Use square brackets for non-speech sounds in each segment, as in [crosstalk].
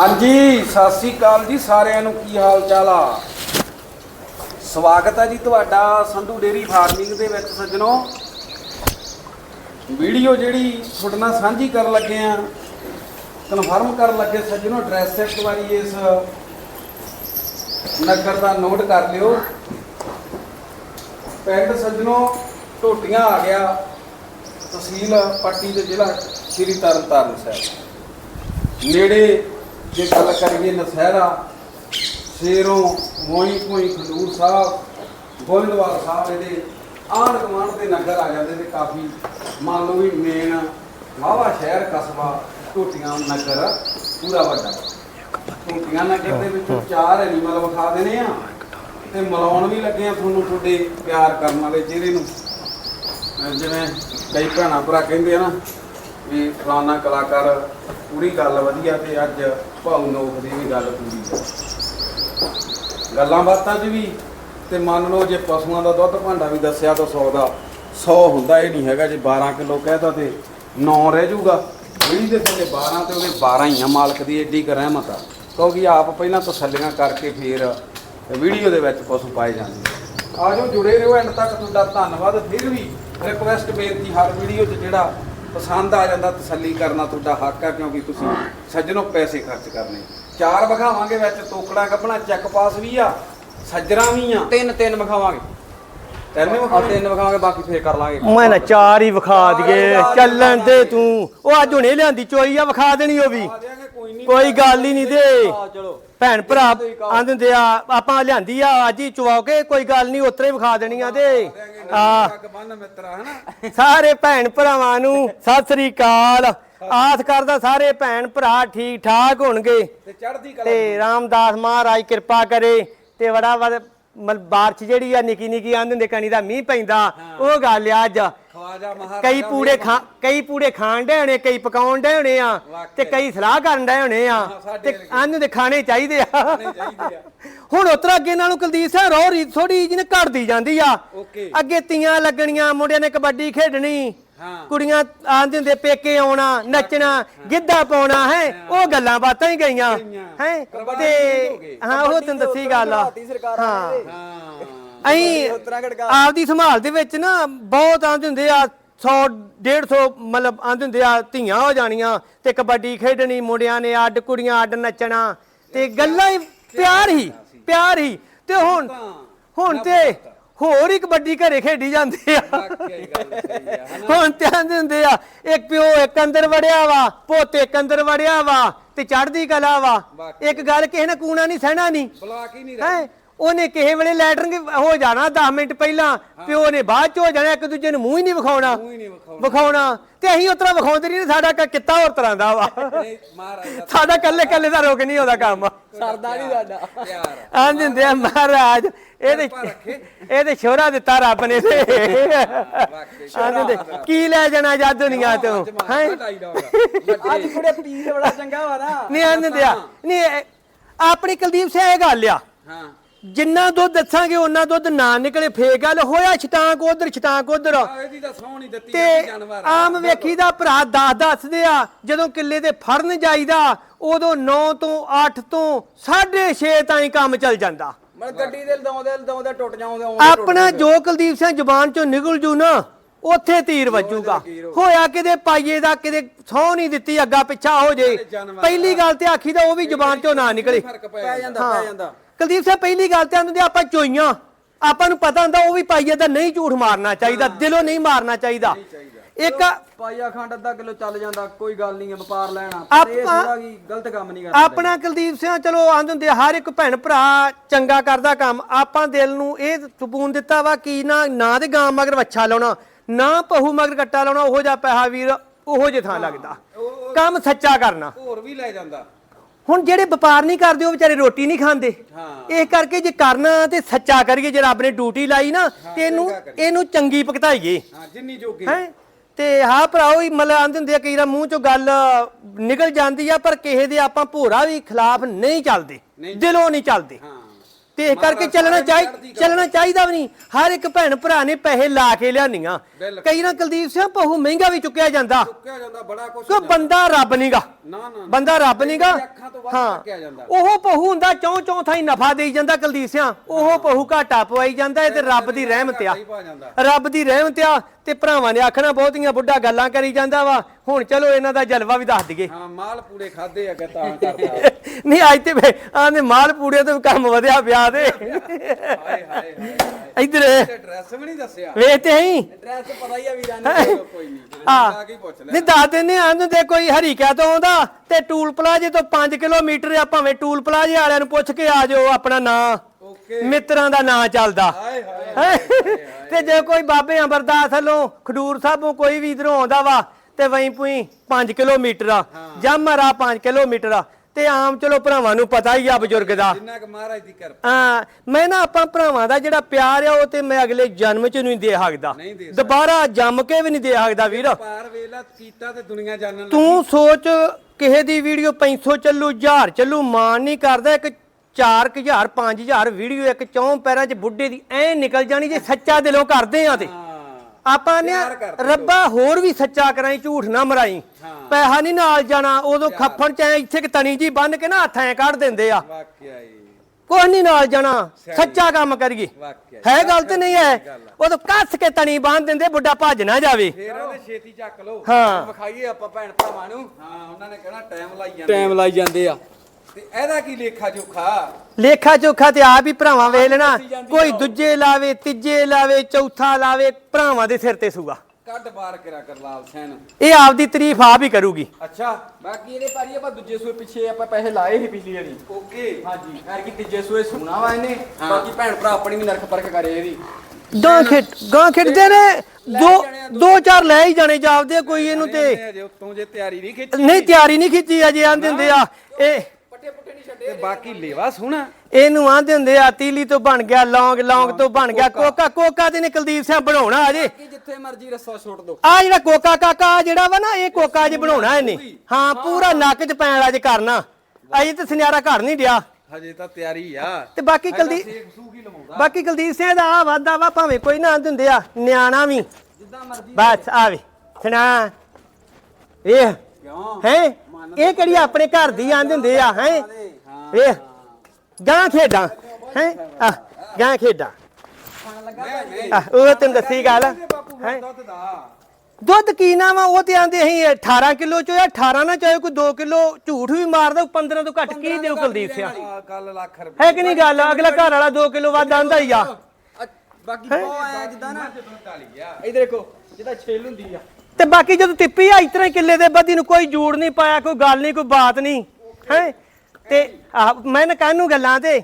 ਹਾਂਜੀ, ਸਤਿ ਸ੍ਰੀ ਅਕਾਲ ਜੀ ਸਾਰਿਆਂ ਨੂੰ, ਕੀ ਹਾਲ ਚਾਲ ਆ? ਸਵਾਗਤ ਹੈ ਜੀ ਤੁਹਾਡਾ ਸੰਧੂ ਡੇਰੀ ਫਾਰਮਿੰਗ ਦੇ ਵਿੱਚ ਸੱਜਣੋ। ਵੀਡੀਓ ਜਿਹੜੀ ਤੁਹਾਡੇ ਨਾਲ ਸਾਂਝੀ ਕਰਨ ਲੱਗੇ ਆ ਕਨਫਰਮ ਕਰਨ ਲੱਗੇ ਸੱਜਣੋ ਐਡਰੈਸ ਇੱਕ ਵਾਰੀ ਇਸ ਨਗਰ ਦਾ ਨੋਟ ਕਰ ਲਿਓ। ਪਿੰਡ ਸੱਜਣੋ ਟੋਟੀਆਂ ਆ ਗਿਆ, ਤਹਿਸੀਲ ਪੱਟੀ ਦੇ ਜ਼ਿਲ੍ਹਾ ਸ਼੍ਰੀ ਤਰਨਤਾਰਨ ਸਾਹਿਬ। ਨੇੜੇ ਜੇ ਗੱਲ ਕਰੀਏ ਨਸਹਿਰਾ, ਸ਼ੇਰੋਂ, ਮੋਈ ਕੋਈ ਖਡੂਰ ਸਾਹਿਬ, ਗੋਇੰਦਵਾਲ ਸਾਹਿਬ, ਇਹਦੇ ਆਂਢ ਗੁਆਂਢ ਦੇ ਨਗਰ ਆ ਜਾਂਦੇ ਤੇ ਕਾਫੀ ਮੰਨ ਲਓ ਵੀ ਮੇਨ ਵਾਵਾ ਸ਼ਹਿਰ, ਕਸਬਾ ਟੋਟੀਆਂ ਨਗਰ, ਪੂਰਾ ਵੱਡਾ। ਟੋਟੀਆਂ ਨਗਰ ਦੇ ਵਿੱਚੋਂ ਚਾਰ ਐਨੀਮਲ ਵਿਖਾ ਦੇਣੇ ਆ ਤੇ ਮਿਲਾਉਣ ਵੀ ਲੱਗੇ ਆ ਤੁਹਾਨੂੰ ਤੁਹਾਡੇ ਪਿਆਰ ਕਰਨ ਵਾਲੇ ਚਿਹਰੇ ਨੂੰ। ਜਿਵੇਂ ਕਈ ਭੈਣਾਂ ਭਰਾ ਕਹਿੰਦੇ ਆ ਨਾ ਵੀ ਫਲਾਨਾ ਕਲਾਕਾਰ ਪੂਰੀ ਗੱਲ ਵਧੀਆ ਤੇ ਅੱਜ ਭਾਉ ਨੋਕ ਦੀ ਵੀ ਗੱਲ ਪੂਰੀ ਹੈ। ਗੱਲਾਂ ਬਾਤਾਂ 'ਚ ਵੀ ਤੇ ਮੰਨ ਲਓ ਜੇ ਪਸ਼ੂਆਂ ਦਾ ਦੁੱਧ ਭਾਂਡਾ ਵੀ ਦੱਸਿਆ ਤਾਂ 100 ਦਾ 100 ਹੁੰਦਾ, ਇਹ ਨਹੀਂ ਹੈਗਾ ਜੇ 12 ਕਿਲੋ ਕਹਿਤਾ ਤੇ 9 ਰਹਿ ਜਾਊਗਾ। ਜਿਹੜੀ ਦੇ ਥੱਲੇ 12 ਤੇ ਉਹਦੇ 12 ਹੀ ਆ ਮਾਲਕ ਦੀ ਏਡੀ ਕੁ ਰਹਿਮਤ ਆ। ਕਿਉਂਕਿ ਆਪ ਪਹਿਲਾਂ ਤਸੱਲੀਆਂ ਕਰਕੇ ਫੇਰ ਵੀਡੀਓ ਦੇ ਵਿੱਚ ਪਸ਼ੂ ਪਾਏ ਜਾਂਦੇ ਆ। ਆਜੋ ਜੁੜੇ ਰਹੋ, ਐਂਡ ਤੱਕ ਤੁਹਾਡਾ ਧੰਨਵਾਦ। ਫਿਰ ਵੀ ਰਿਕੁਐਸਟ ਬੇਨਤੀ ਹਰ ਵੀਡੀਓ 'ਚ ਜਿਹੜਾ ਪਸੰਦ ਆ ਜਾਂਦਾ ਤਸੱਲੀ ਕਰਨਾ ਤੁਹਾਡਾ ਹੱਕ ਹੈ ਕਿਉਂਕਿ ਤੁਸੀਂ ਸੱਜਣੋ ਪੈਸੇ ਖਰਚ ਕਰਨੇ। ਚਾਰ ਵਿਖਾਵਾਂਗੇ ਵਿੱਚ ਤੋਕੜਾ ਕੱਢਣਾ ਚੈੱਕ ਪਾਸ ਵੀ ਆ ਸੱਜਣਾ ਵੀ ਆ। ਤਿੰਨ ਤਿੰਨ ਵਿਖਾਵਾਂਗੇ। ਤਿੰਨ ਆ ਵਿਖਾਵਾਂਗੇ ਤਿੰਨ ਵਿਖਾਵਾਂਗੇ ਬਾਕੀ ਫੇਰ ਕਰ ਲਾਂਗੇ। ਮੈਂ ਨਾ ਚਾਰ ਹੀ ਵਿਖਾ ਦਈਏ। ਚੱਲਣ ਦੇ ਤੂੰ। ਉਹ ਅੱਜ ਹੁਣੇ ਲਿਆਂਦੀ ਚੋਈ ਆ ਵਿਖਾ ਦੇਣੀ ਉਹ ਵੀ। ਆ ਕੋਈ ਨਹੀਂ ਕੋਈ ਗੱਲ ਹੀ ਨਹੀਂ ਦੇ। ਆ ਚਲੋ। ਭੈਣ ਭਰਾ ਆਂਦੇ ਆ ਆਪਾਂ ਲਿਆਂਦੀ ਆ ਅੱਜ ਹੀ ਚਵਾਓ ਕੇ ਕੋਈ ਗੱਲ ਨਹੀਂ ਉਤਰੇ ਵਿਖਾ ਦੇਣੀ ਆ ਤੇ ਆ। ਸਾਰੇ ਭੈਣ ਭਰਾਵਾਂ ਨੂੰ ਸਤਿ ਸ੍ਰੀ ਅਕਾਲ। ਆਸ ਕਰਦਾ ਸਾਰੇ ਭੈਣ ਭਰਾ ਠੀਕ ਠਾਕ ਹੋਣਗੇ। ਤੇ ਚੜ੍ਹਦੀ ਕਲਾ ਤੇ ਰਾਮਦਾਸ ਮਹਾਰਾਜ ਕਿਰਪਾ ਕਰੇ ਤੇ ਬੜਾ ਮਲ ਬਾਰਿਸ਼ ਜਿਹੜੀ ਆ ਨਿੱਕੀ ਨਿੱਕੀ ਆਂਦੇ ਹੁੰਦੇ ਕਣੀ ਦਾ ਮੀਂਹ ਪੈਂਦਾ ਉਹ ਗੱਲ ਆ ਅੱਜ। ਮਹਾਰਾਜਾ ਕਈ ਪੂੜੇ ਖਾ ਕਈ ਪੂੜੇ ਖਾਣ ਦੇ ਹੋਣੇ ਕਈ ਪਕਾਉਣ ਦੇ ਹੋਣੇ ਆ ਤੇ ਕਈ ਸਲਾਹ ਕਰਨ ਦੇ ਹੋਣੇ ਆ ਤੇ ਅੰਨ ਦੇ ਖਾਣੇ ਚਾਹੀਦੇ ਆ। ਚਾਹੀਦੇ ਆ। [laughs] ਹੁਣ ਉਤਰਾ ਅੱਗੇ ਨਾਲੋਂ ਕੁਲਦੀਪ ਸਿੰਘ ਰੋ ਰੀ ਥੋੜੀ ਜਿਹੀ ਨਾ ਘਟਦੀ ਜਾਂਦੀ ਆ। ਓਕੇ। ਅੱਗੇ ਤੀਆਂ ਲੱਗਣੀਆਂ ਮੁੰਡਿਆਂ ਨੇ ਕਬੱਡੀ ਖੇਡਣੀ ਹਾਂ। ਕੁੜੀਆਂ ਆਂਦੇ ਹੁੰਦੇ ਪੇਕੇ ਆਉਣਾ ਨੱਚਣਾ ਗਿੱਧਾ ਪਾਉਣਾ ਹੈ ਉਹ ਗੱਲਾਂ ਬਾਤਾਂ ਹੀ ਗਈਆਂ। ਹੈ। ਤੇ ਹਾਂ ਉਹ ਤੈਨੂੰ ਦੱਸੀ ਗੱਲ ਆ। ਹਾਂ। ਕਾ ਆਪਦੀ ਸੰਭਾਲ ਦੇ ਵਿੱਚ ਨਾ ਬਹੁਤ ਆਂਦੇ ਹੁੰਦੇ ਆ 100 150 ਮਤਲਬ ਆਂਦੇ ਹੁੰਦੇ ਆ ਧੀਆਂ ਹੋ ਜਾਣੀਆਂ ਤੇ ਕਬੱਡੀ ਖੇਡਣੀ ਮੁੰਡਿਆਂ ਨੇ ਅੱਡ ਕੁੜੀਆਂ ਅੱਡ ਨੱਚਣਾ ਤੇ ਗੱਲਾਂ ਹੀ ਪਿਆਰ ਹੀ ਪਿਆਰ ਹੀ ਤੇ ਹੁਣ ਹੁਣ ਤੇ ਹੋਰ ਹੀ ਕਬੱਡੀ ਘਰੇ ਖੇਡੀ ਜਾਂਦੇ ਆ। ਹੁਣ ਤੇ ਆਂਦੇ ਹੁੰਦੇ ਆ ਇੱਕ ਪਿਓ ਇੱਕ ਅੰਦਰ ਵੜਿਆ ਵਾ ਪੋਤੇ ਇੱਕ ਅੰਦਰ ਵੜਿਆ ਵਾ ਤੇ ਚੜ੍ਹਦੀ ਕਲਾ ਵਾ। ਇੱਕ ਗੱਲ ਕਿਸੇ ਨੇ ਕੂਣਾ ਨਹੀਂ ਸਹਿਣਾ ਨਹੀਂ। ਬਲਾਕ ਹੀ ਨਹੀਂ ਉਹਨੇ ਕਿਸੇ ਵੇਲੇ ਲੈਟਰਿੰਗ ਹੋ ਜਾਣਾ 10 ਮਿੰਟ ਪਹਿਲਾਂ ਪਿਓ ਨੇ ਬਾਅਦ ਚ ਹੋ ਜਾਣਾ ਇੱਕ ਦੂਜੇ ਨੂੰ ਮੂੰਹ ਹੀ ਨਹੀਂ ਵਿਖਾਉਣਾ। ਨਹੀਂ ਵਿਖਾਉਣਾ। ਵਿਖਾਉਣਾ। ਤੇ ਅਸੀਂ ਉਤਰਾ ਵਿਖਾਉਂਦੇ ਨਹੀਂ ਸਾਡਾ ਕ- ਕਿੱਤਾ ਹੋਰ ਤਰ੍ਹਾਂ ਦਾ ਵਾ। ਨਹੀਂ ਮਹਾਰਾਜ ਦਾ ਸਾਡਾ ਕੱਲੇ ਕੱਲੇ ਦਾ ਰੁਕ ਨਹੀਂ ਉਹਦਾ ਕੰਮ। ਸਰਦਾ ਨਹੀਂ ਸਾਡਾ। ਪਿਆਰ ਆਂ। ਦਿੰਦੇ ਆ ਮਹਾਰਾਜ ਇਹਦੇ ਕਿਰਪਾ ਰੱਖੇ। ਇਹਦੇ ਸ਼ੋਰਾ ਦਿੱਤਾ ਰੱਬ ਨੇ ਤੇ। ਆਂ ਦਿੰਦੇ ਕੀ ਲੈ ਜਾਣਾ ਜਾ ਦੁਨੀਆ ਤੋਂ? ਹੈ? ਅੱਜ ਕੁੜੇ ਪੀਸ ਬੜਾ ਚੰਗਾ ਵਾ ਨਾ। ਨਹੀਂ ਆਂ ਦਿੰਦੇ ਆ। ਨਹੀਂ ਇਹ- ਆਪਣੀ ਕੁਲਦੀਪ ਸਿੰਘ ਇਹ ਗੱਲ ਆ। ਹਾਂ। ਜਿੰਨਾ ਦੁੱਧ ਦੱਸਾਂਗੇ ਉਹਨਾਂ ਦੁੱਧ ਨਾ ਨਿਕਲੇ। ਫੇਰ ਗੱਲ ਹੋਇਆ ਛਟਾਂਕ ਉਧਰ ਛਟਾਂਕ ਉਧਰ। ਇਹਦੀ ਤਾਂ ਸੌਂ ਨਹੀਂ ਦਿੱਤੀ ਤੇ ਜਾਨਵਰ। ਆਮ ਵੇਖੀ ਦਾ ਭਰਾ ਦੱਸ ਦੱਸਦੇ ਆ ਜਦੋਂ ਕਿੱਲੇ ਤੇ ਫੜਨ ਜਾਈਦਾ ਉਦੋਂ 9 ਤੋਂ 8 ਤੋਂ 6:30 ਤਾਈਂ ਕੰਮ ਚੱਲ ਜਾਂਦਾ। ਮੈਂ ਗੱਡੀ ਦੇ ਲਦਾਉਂਦੇ ਲਦਾਉਂਦੇ ਟੁੱਟ ਜਾਉਂਦੇ ਆਪਣਾ ਜੋ ਕੁਲਦੀਪ ਸਿੰਘ ਜ਼ੁਬਾਨ ਚੋਂ ਨਿਕਲ ਜੂ ਨਾ ਉੱਥੇ ਤੀਰ ਵੱਜੂਗਾ। ਹੋਇਆ ਕਿਤੇ ਪਾਈਏ ਦਾ ਕਿਤੇ ਸਹੁੰ ਨਹੀਂ ਦਿੱਤੀ ਅੱਗਾ ਪਿੱਛਾ ਹੋ ਜੇ। ਪਹਿਲੀ ਗੱਲ ਤੇ ਆਖੀ ਦਾ ਉਹ ਵੀ ਜ਼ੁਬਾਨ ਚੋਂ ਨਾ ਨਿਕਲੇ। ਫ਼ਰਕ ਪੈ ਜਾਂਦਾ ਪੈ ਜਾਂਦਾ। ਕੁਲਦੀਪ ਸਿੰਘ ਪਹਿਲੀ ਗੱਲ ਤੇ ਆਂਦੇ ਆਪਾਂ ਚੋਈਆਂ ਆਪਾਂ ਨੂੰ ਪਤਾ ਹੁੰਦਾ ਉਹ ਵੀ ਪਾਈਏ ਦਾ ਨਹੀਂ ਝੂਠ ਮਾਰਨਾ ਚਾਹੀਦਾ ਦਿਲੋਂ ਨਹੀਂ ਮਾਰਨਾ ਚਾਹੀਦਾ। ਇੱਕ ਪਾਈਆ ਖੰਡ ਅੱਧਾ ਕਿਲੋ ਚੱਲ ਜਾਂਦਾ ਕੋਈ ਗੱਲ ਨਹੀਂ ਹੈ ਵਪਾਰ ਲੈਣਾ। ਪਰ ਇਹ ਥੋੜਾ ਕੀ ਗਲਤ ਕੰਮ ਨਹੀਂ ਕਰਦਾ। ਆਪਣਾ ਕੁਲਦੀਪ ਸਿੰਘ ਚਲੋ ਆਂਦੇ ਹੁੰਦੇ ਹਰ ਇੱਕ ਭੈਣ ਭਰਾ ਚੰਗਾ ਕਰਦਾ ਕੰਮ। ਆਪਾਂ ਦਿਲ ਨੂੰ ਇਹ ਸੁਪੂਨ ਦਿੱਤਾ ਵਾ ਕਿ ਨਾ ਨਾ ਤੇ ਗਾਂ ਮਗਰ ਵੱਛਾ ਲਾਉਣਾ ਨਾ ਪਹੂ ਮਗਰ ਕੱਟਾ ਲਾਉਣਾ ਉਹੋ ਜਿਹਾ ਪੈਸਾ ਵੀਰ ਉਹੋ ਜਿਹਾ ਥਾਂ ਲੱਗਦਾ। ਕੰਮ ਸੱਚਾ ਕਰਨਾ। ਹੋਰ ਵੀ ਲੈ ਜਾਂਦਾ। ਹੁਣ ਜਿਹੜੇ ਵਪਾਰ ਨਹੀਂ ਕਰਦੇ ਉਹ ਵਿਚਾਰੇ ਰੋਟੀ ਨਹੀਂ ਖਾਂਦੇ ਹਾਂ। ਇਹ ਕਰਕੇ ਜੇ ਕਰਨਾ ਤੇ ਸੱਚਾ ਕਰੀਏ ਜੇ ਰੱਬ ਨੇ ਡਿਊਟੀ ਲਾਈ ਨਾ ਤੇ ਇਹਨੂੰ। ਇਹਨੂੰ ਚੰਗੀ ਭਗਤਾਈਏ ਹਾਂ ਜਿੰਨੀ ਜੋਗੀ ਹੈ ਤੇ ਹਾਂ ਭਰਾਓ ਹੀ ਮਤਲਬ ਆਂਦੇ ਹੁੰਦੇ ਆ ਕਈ ਵਾਰ ਮੂੰਹ ਚੋਂ ਗੱਲ ਨਿਕਲ ਜਾਂਦੀ ਆ ਪਰ ਕਿਸੇ ਦੇ ਆਪਾਂ ਭੋਰਾ ਵੀ ਖਿਲਾਫ ਨਹੀਂ ਚੱਲਦੇ। ਦਿਲੋਂ ਨਹੀਂ ਚੱਲਦੇ ਹਾਂ ਇਸ ਕਰਕੇ ਚੱਲਣਾ ਚਾਹੀ। ਚੱਲਣਾ ਚਾਹੀਦਾ ਵੀ ਨਹੀਂ। ਹਰ ਇੱਕ ਭੈਣ ਭਰਾ ਨੇ ਪੈਸੇ ਲਾ ਕੇ ਲਿਆਨੀਆਂ। ਕਈ ਨਾ ਕੁਲਦੀਪ ਸਿੰਘ ਪਹੂ ਮਹਿੰਗਾ ਵੀ ਚੁੱਕਿਆ ਜਾਂਦਾ। ਚੁੱਕਿਆ ਜਾਂਦਾ ਬੜਾ ਕੁਛ ਕੋ ਬੰਦਾ ਰੱਬ ਨਹੀਂਗਾ ਨਾ ਨਾ ਬੰਦਾ ਰੱਬ ਨਹੀਂਗਾ ਇਹਦੀਆਂ ਅੱਖਾਂ ਤੋਂ ਵੱਧ ਚੱਕਿਆ ਜਾਂਦਾ। ਉਹ ਪਹੂ ਹੁੰਦਾ ਚੌਂ ਚੌਂ ਥਾਈ ਨਫਾ ਦੇਈ ਜਾਂਦਾ ਕੁਲਦੀਪ ਸਿੰਘ। ਉਹ ਪਹੂ ਘਾਟਾ ਪਵਾਈ ਜਾਂਦਾ ਇਹ ਤੇ ਰੱਬ ਦੀ ਰਹਿਮਤ ਆ। ਹੀ। ਰੱਬ ਦੀ ਰਹਿਮਤ ਆ ਤੇ ਭਰਾਵਾਂ ਨੇ ਆਖਣਾ ਬਹੁਤੀਆਂ ਬੁੱਢਾ ਗੱਲਾਂ ਕਰੀ ਜਾਂਦਾ ਵਾ। ਹੁਣ ਚਲੋ ਇਹਨਾਂ ਦਾ ਜਲਵਾ ਵੀ ਦੱਸ ਦਈਏ। ਹਾਂ ਮਾਲ ਪੂੜੇ ਖਾਦੇ ਆ ਕਿ ਤਾਂ [laughs] ਕਰਦਾ ਨਹੀਂ ਅੱਜ ਤੇ ਆਂਦੇ ਮਾਲ ਪੂੜੇ ਤੋਂ ਕੰਮ ਵਧਿਆ ਪਿਆ ਤੇ ਹਾਏ ਹਾਏ ਇੱਧਰ। ਤੇ ਡਰੈਸ ਵੀ ਨਹੀਂ ਦੱਸਿਆ। ਵੇਖ ਤੇ ਹੀ ਐਡਰੈਸ ਪਤਾ ਹੀ ਆ ਵੀਰਾਂ ਨੂੰ ਕੋਈ ਨਹੀਂ। ਆ ਆ ਕੇ ਹੀ ਪੁੱਛ ਲੈ। ਨਹੀਂ ਦੱਸ ਦਿੰਦੇ ਆਂ ਤੇ ਕੋਈ ਹਰੀਕਾ ਤੋਂ ਆਉਂਦਾ। ਤੇ ਟੂਲ ਪਲਾਜੇ ਤੋਂ 5 ਕਿਲੋਮੀਟਰ ਆ ਭਾਵੇਂ ਟੂਲ ਪਲਾਜੇ ਵਾਲਿਆਂ ਨੂੰ ਪੁੱਛ ਕੇ ਆ ਜਾਓ ਆਪਣਾ ਨਾਂ। ਮਿੱਤਰਾਂ ਦਾ ਨਾਂ ਚੱਲਦਾ? ਤੇ ਜੇ ਕੋਈ ਬਾਬੇ ਅਮਰਦਾਸ ਵੱਲੋਂ ਖਡੂਰ ਸਾਹਿਬੋਂ ਕੋਈ ਵੀ ਇਧਰੋਂ ਆਉਂਦਾ ਵਾ ਤੇ ਵਹੀਂ ਪੁਈ 5 ਕਿਲੋਮੀਟਰ ਆ। ਜਾਂ ਮਰਾ 5 ਕਿਲੋਮੀਟਰ ਆ। ਤੇ ਆਮ ਚਲੋ ਭਰਾਵਾਂ ਨੂੰ ਪਤਾ ਹੀ ਆ ਬਜ਼ੁਰਗ ਦਾ। ਜਿੰਨਾ ਕਿ ਮਹਾਰਾਜ ਦੀ ਕਿਰਪਾ। ਆ ਮੈਂ ਨਾ ਆਪਾਂ ਭਰਾਵਾਂ ਦਾ ਜਿਹੜਾ ਪਿਆਰ ਆ ਉਹ ਤੇ ਮੈਂ ਅਗਲੇ ਜਨਮ ਚ ਨਹੀਂ ਦੇ ਸਕਦਾ। ਦੁਬਾਰਾ ਜੰਮ ਕੇ ਵੀ ਨਹੀਂ ਦੇ ਸਕਦਾ ਵੀਰ। ਪਾਰ ਵੇਲਾ ਕੀਤਾ ਤੇ ਦੁਨੀਆ ਜਾਣਨ ਲੱਗੀ। ਤੂੰ ਸੋਚ ਕਿਸੇ ਦੀ ਵੀਡੀਓ 500 ਚੱਲੂ 1000 ਚੱਲੂ ਮਾਨ ਨਹੀਂ ਕਰਦਾ ਇੱਕ 4000 5000 ਵੀਡੀਓ ਇੱਕ ਚੌਂ ਪੈਰਾਂ 'ਚ ਬੁੱਢੇ ਦੀ ਐ ਨਿਕਲ ਜਾਣੀ ਜੇ ਸੱਚਾ ਦਿਲੋਂ ਕਰਦੇ ਆ ਤੇ। ਹਾਂ। ਆਪਾਂ ਨੇ ਪਿਆਰ ਕਰਦੇ ਰੱਬਾ ਹੋਰ ਵੀ ਸੱਚਾ ਕਰਾਈ ਝੂਠ ਨਾ ਮਰਾਈ। ਪੈਸਾ ਨਹੀਂ ਨਾਲ ਜਾਣਾ ਉਦੋਂ ਖੱਫਣ ਚ ਐਂ ਇੱਥੇ ਕਿ ਤਣੀ ਜੀ ਬੰਨ ਕੇ ਨਾ ਹੱਥ ਐ ਕੱਢ ਦਿੰਦੇ ਆ। ਵਾਕਿਆ ਹੀ ਕੋਈ ਨਹੀਂ ਨਾਲ ਜਾਣਾ ਸੱਚਾ ਕੰਮ ਕਰੀਏ। ਵਾਕਿਆ ਹੈ ਗੱਲ ਤੇ ਨਹੀਂ ਹੈ। ਉਦੋਂ ਕੱਸ ਕੇ ਤਣੀ ਬੰਨ ਦਿੰਦੇ ਬੁੱਢਾ ਭੱਜ ਨਾ ਜਾਵੇ। ਫੇਰ ਛੇਤੀ ਚੱਕ ਲਓ। ਹਾਂ। ਵਿਖਾਈਏ ਆਪਾਂ ਭੈਣ ਭਰਾਵਾਂ ਨੂੰ। ਹਾਂ ਉਹਨਾਂ ਨੇ ਕਹਿਣਾ ਟਾਈਮ ਲਾਈ ਜਾਂਦੇ ਟਾਈਮ ਲਾਈ ਜਾਂਦੇ ਆ। ਤੇ ਇਹਦਾ ਕੀ ਲੇਖਾ ਜੋਖਾ? ਲੇਖਾ ਚੋਖਾ ਤੇ ਆਪ ਹੀ ਭਰਾਵਾਂ ਵੇਖ ਲੈਣਾ। ਕੋਈ ਦੂਜੇ ਲਾਵੇ ਤੀਜੇ ਲਾਵੇ ਚੌਥਾ ਲਾਵੇ ਭਰਾਵਾਂ ਦੇ ਸਿਰ ਤੇ ਸੂਗਾ ਕੱਢ ਬਾਰ ਕਰਾ ਕਰ ਲਾਲ ਸੈਨ ਇਹ ਆਪਦੀ ਤਾਰੀਫ ਆਪ ਹੀ ਕਰੂਗੀ। ਅੱਛਾ ਬਾਕੀ ਇਹਦੇ ਪਾਰੀ ਆਪਾਂ ਦੂਜੇ ਸੂਏ ਪਿੱਛੇ ਆਪਾਂ ਪੈਸੇ ਲਾਏ ਸੀ ਪਿਛਲੀ ਵਾਰੀ। ਓਕੇ। ਹਾਂਜੀ ਐਰ ਕੀ ਤੀਜੇ ਸੂਏ ਸੁਣਾ ਵਾ ਇਹਨੇ। ਬਾਕੀ ਭੈਣ ਭਰਾ ਆਪਣੀ ਵੀ ਨਰਖ ਪਰਖ ਕਰੇ ਇਹਦੀ। ਗਾਂ ਖੇਡ ਗਾਂ ਖੇਡਦੇ ਨੇ। ਦੋ ਦੋ ਚਾਰ। ਲੈ ਹੀ ਜਾਣੇ ਜਾਪਦੇ ਕੋਈ ਇਹਨੂੰ ਤੇ। ਇਹਨੇ ਅਜੇ ਉੱਤੋਂ ਜੇ ਤਿਆਰੀ ਨਹੀਂ ਖਿੱਚੀ। ਨਹੀਂ ਤਿਆਰੀ ਨਹੀਂ ਖਿੱਚੀ ਅਜੇ ਆਂਦੇ ਹੁੰਦੇ ਆ। ਇਹ ਤੇ ਬਾਕੀ ਲੇਵਾ ਸੋਹਣਾ। ਇਹਨੂੰ ਆਂਦੇ ਹੁੰਦੇ ਆ ਤੀਲੀ ਤੋਂ ਬਣ ਗਿਆ ਲੌਂਗ ਲੌਂਗ ਤੋਂ ਬਣ ਗਿਆ ਕੋਕਾ। ਕੋਕਾ ਤੇ ਨੇ ਕੁਲਦੀਪ ਸਿੰਘ ਬਣਾਉਣਾ ਅਜੇ ਕਿ ਜਿੱਥੇ ਮਰਜ਼ੀ ਰੱਸਾ ਛੋੜ ਦੋ। ਆ ਜਿਹੜਾ ਕੋਕਾ ਕਾਕਾ ਜਿਹੜਾ ਵਾ ਨਾ ਇਹ ਕੋਕਾ ਜੇ ਬਣਾਉਣਾ ਇਹਨੇ। ਹਾਂ ਪੂਰਾ ਨੱਕ 'ਚ ਪੈਣ ਵਾਲਾ ਜੇ ਕਰਨਾ। ਅਜੇ ਤੇ ਸੁਨਿਆਰਾ ਘੜ ਨਹੀਂ ਡਿਆ। ਹਜੇ ਤਾਂ ਤਿਆਰੀ ਆ। ਤੇ ਬਾਕੀ ਕੁਲਦੀਪ ਬਾਕੀ ਕੁਲਦੀਪ ਸਿੰਘ ਦਾ ਆ ਵਾਦਾ ਵਾ ਭਾਵੇਂ ਕੋਈ ਨਾ ਆਂਦੇ ਹੁੰਦੇ ਆ ਨਿਆਣਾ ਵੀ। ਜਿੱਦਾਂ ਮਰਜ਼ੀ ਬਸ ਆਵੇ। ਸੁਣਾ। ਇਹ ਕਿਉਂ? ਹੈ? ਇਹ ਕਿਹੜੀ ਆਪਣੇ ਘਰ ਦੀ ਆਂਦੇ ਹੁੰਦੇ ਆ ਹੈ? ਵੇਖ ਗਾਂ ਖੇਡਾਂ ਹੈ? ਆ ਗਾਂ ਖੇਡਾਂ। ਆ, ਉਹ ਤੈਨੂੰ ਦੱਸੀ ਗੱਲ ਹੈਂ? ਦੁੱਧ ਦਾ ਦੁੱਧ ਕੀ ਨਾ ਵਾ ਉਹ ਤੇ ਆਂਦੇ ਅਸੀਂ 18 ਕਿਲੋ ਚੋਂ 18 ਨਾ ਚਾਹੇ ਕੋਈ 2 ਕਿਲੋ ਝੂਠ ਵੀ ਮਾਰਦਾ 15 ਤੋਂ ਘੱਟ ਕੀ ਦੇਉ ਕੁਲਦੀਪ ਸਿੰਘ ਆ ਗੱਲ ਲੱਖ ਰੁਪਏ ਹੈ ਕਿ ਨਹੀਂ ਗੱਲ? ਅਗਲਾ ਘਰ ਵਾਲਾ 2 ਕਿਲੋ ਵੱਧ ਆਂਦਾ ਹੀ ਆ। ਬਾਕੀ ਬਹੁਤ ਐ ਜਿੱਦਾਂ ਨਾ ਦੁੱਧ ਵਾਲੀ ਆ ਇਧਰ ਦੇਖੋ ਜਿੱਦਾਂ ਛੇਲ ਹੁੰਦੀ ਆ। ਤੇ ਬਾਕੀ ਜਦੋਂ ਟਿੱਪੀ ਆ ਇਤਨਾ ਕਿੱਲੇ ਦੇ ਬੱਦੀ ਨੂੰ ਕੋਈ ਜੂੜ ਨਹੀਂ ਪਾਇਆ ਕੋਈ ਗੱਲ ਨਹੀਂ ਕੋਈ ਬਾਤ ਨਹੀਂ ਹੈ? ਤੇ ਆਹ, ਮੈਂ ਨਾ ਕਾਹਨੂੰ ਗੱਲਾਂ ਤੇ?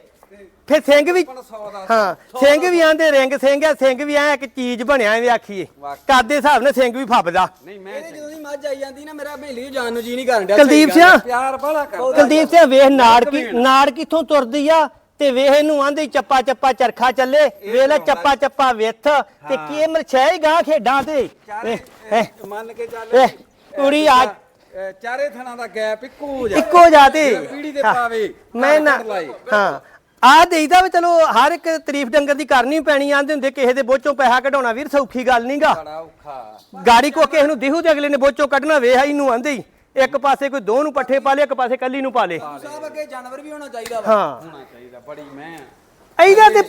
ਫਿਰ ਸਿੰਘ ਵੀ 100 ਦਾ ਹਾਂ ਸਿੰਘ ਵੀ ਆਂਦੇ ਰਿੰਗ ਸਿੰਘ ਆ ਸਿੰਘ ਵੀ ਐ ਇੱਕ ਚੀਜ਼ ਬਣਿਆ ਐਵੇਂ ਆਖੀਏ। ਕਾਦੇ ਹਿਸਾਬ ਨਾਲ ਸਿੰਘ ਵੀ ਫੱਬਦਾ। ਨਹੀਂ ਮੈਂ ਇਹਦੇ ਜਦੋਂ ਦੀ ਮੱਝ ਆਈ ਜਾਂਦੀ ਨਾ ਮੇਰਾ ਬੇਲੀ ਜਾਣ ਨੂੰ ਜੀ ਨਹੀਂ ਕਰਨ ਡਿਆ ਕੁਲਦੀਪ ਸਿੰਘ ਪਿਆਰ ਬੜਾ ਕਰਦਾ। ਕੁਲਦੀਪ ਸਿੰਘ ਵੇਖ ਨਾੜ ਕੀ ਨਾੜ ਕਿੱਥੋਂ ਤੁਰਦੀ ਆ? ਤੇ ਵੇਖ ਇਹਨੂੰ ਆਂਦੇ ਚੱਪਾ ਚੱਪਾ ਚਰਖਾ ਚੱਲੇ। ਵੇਖ ਲੈ ਚੱਪਾ ਚੱਪਾ ਵਿੱਥ। ਤੇ ਕੀ ਮਰਛੈ ਗਾਂ ਖੇਡਾਂ ਤੇ? ਇਹ- ਮੰਨ ਕੇ ਚੱਲ। ਇਹ ਕੁੜੀ ਆ ਅਹ, ਚਾਰੇ ਥਣਾ ਦਾ ਗੈਪ ਇੱਕੋ ਹੋ। ਜਾ ਇੱਕੋ ਜਾਤੇ ਪੀੜੀ ਦੇ ਪਾਵੇ ਮੈਂ ਨਾ। ਹਾਂ। ਆ ਦੇਈਦਾ ਵੀ ਚਲੋ ਹਰ ਇੱਕ ਤਾਰੀਫ ਡੰਗਰ ਦੀ ਕਰਨੀ ਪੈਣੀ ਆਂਦੇ ਹੁੰਦੇ ਕਿਸੇ ਦੇ ਬੋਚੋਂ ਪੈਸਾ ਕਢਾਉਣਾ ਵੀਰ ਸੌਖੀ ਗੱਲ ਨਹੀਂਗਾ ਬੜਾ ਔਖਾ। ਗਾੜੀ ਕੋ ਕਿਸੇ ਨੂੰ ਦਿਹੂ ਤੇ ਅਗਲੇ ਨੇ ਬੋਚੋਂ ਕੱਢਣਾ ਵੇਖ ਇਹਨੂੰ ਆਂਦੇ ਹੀ। ਇੱਕ ਪਾਸੇ ਕੋਈ ਦੋ ਨੂੰ ਪੱਠੇ ਪਾ ਲੇ ਇੱਕ ਪਾਸੇ ਕੱਲੀ ਨੂੰ ਪਾ ਲੇ। ਸਾਹਿਬ ਅੱਗੇ ਜਾਨਵਰ ਵੀ ਹੋਣਾ ਚਾਹੀਦਾ ਵਾ। ਹਾਂ। ਹੋਣਾ ਚਾਹੀਦਾ ਬੜੀ ਮੈਂ ਇਹਦਾ ਤੇ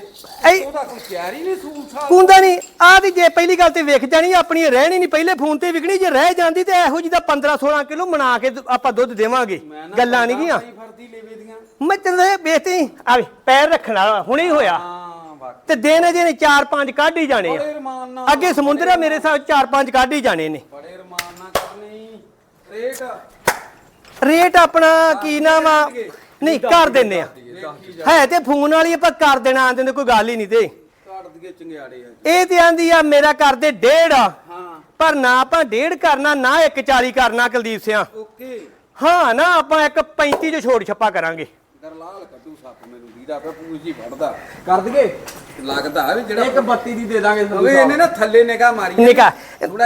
ਇਹ ਉਹਦਾ ਕੋਈ ਤਿਆਰੀ ਨਹੀਂ ਸੂਲ ਸਾਹਿਬ ਕੁੰਦਾ ਨਹੀਂ। ਆ ਦੀ ਜੇ ਪਹਿਲੀ ਗੱਲ ਤੇ ਵੇਖ ਜਾਣੀ ਆਪਣੀ ਰਹਿਣੀ ਨਹੀਂ ਪਹਿਲੇ ਫੋਨ ਤੇ ਵਿਕਣੀ ਜੇ ਰਹਿ ਜਾਂਦੀ ਤੇ ਇਹੋ ਜਿਹੀ ਦਾ 15 16 ਕਿਲੋ ਬਣਾ ਕੇ ਦ- ਆਪਾਂ ਦੁੱਧ ਦੇਵਾਂਗੇ। ਮੈਂ ਨਾ ਗੱਲਾਂ ਨਹੀਂ ਗੀਆਂ। ਬੜੀ ਫਰਦੀ ਲੇਵੇ ਦੀਆਂ। ਮੈਂ ਤੈਨੂੰ ਇਹ ਬੇਤੀ ਆਵੇ ਪੈਰ ਰੱਖਣਾ ਹੁਣੇ ਹੀ ਹੋਇਆ। ਹਾਂ ਵਾਕਈ। ਤੇ ਦਿਨ ਜਿਹਨੇ 4-5 ਕੱਢ ਹੀ ਜਾਣੇ ਆ। ਬੜੇ ਰਮਾਨ ਨਾਲ ਅੱਗੇ ਸਮੁੰਦਰ ਆ ਮੇਰੇ ਹਿਸਾਬ 4-5 ਕੱਢ ਹੀ ਜਾਣੇ ਨੇ। ਬੜੇ ਰਮਾਨ ਨਾਲ ਕਰਨੀ ਰੇਟ ਰੇਟ ਆਪਣਾ ਕੀ ਨਾਮ ਆ? ਨਹੀਂ ਕਰ ਦਿੰਨੇ ਆ। ਹੈ ਤੇ ਫੋਨ ਵਾਲੀ ਆਪਾਂ ਕਰ ਦੇਣਾ ਆਂਦੇ ਨੇ ਕੋਈ ਗੱਲ ਹੀ ਨਹੀਂ ਤੇ। ਕੱਢ ਦਈਏ ਚੰਗਿਆੜੇ ਆ। ਇਹ ਤੇ ਆਂਦੀ ਆ ਮੇਰਾ ਕਰਦੇ ਡੇਢ ਆ। ਹਾਂ। ਪਰ ਨਾ ਆਪਾਂ ਡੇਢ ਕਰਨਾ ਨਾ 140 ਕਰਨਾ ਕੁਲਦੀਪ ਸਿਆ। ਓਕੇ। ਹਾਂ ਨਾ ਆਪਾਂ ਇੱਕ 35 ਚ ਛੋੜ ਛੱਪਾ ਕਰਾਂਗੇ। ਦਰਲਾਲ ਕੱਢੂ ਸੱਪ ਮੈਨੂੰ ਦੀਦਾ ਪਿਆ ਪੂਜ ਫੜਦਾ ਕਰ ਦਈਏ? ਲੱਗਦਾ ਵੀ ਜਿਹੜਾ ਇੱਕ ਬੱਤੀ ਦੀ ਦੇ ਦਾਂਗੇ ਅਵੇ ਇਹਨੇ ਨਾ ਥੱਲੇ ਨਿਗਾਹ ਮਾਰੀ ਨਿਕਾ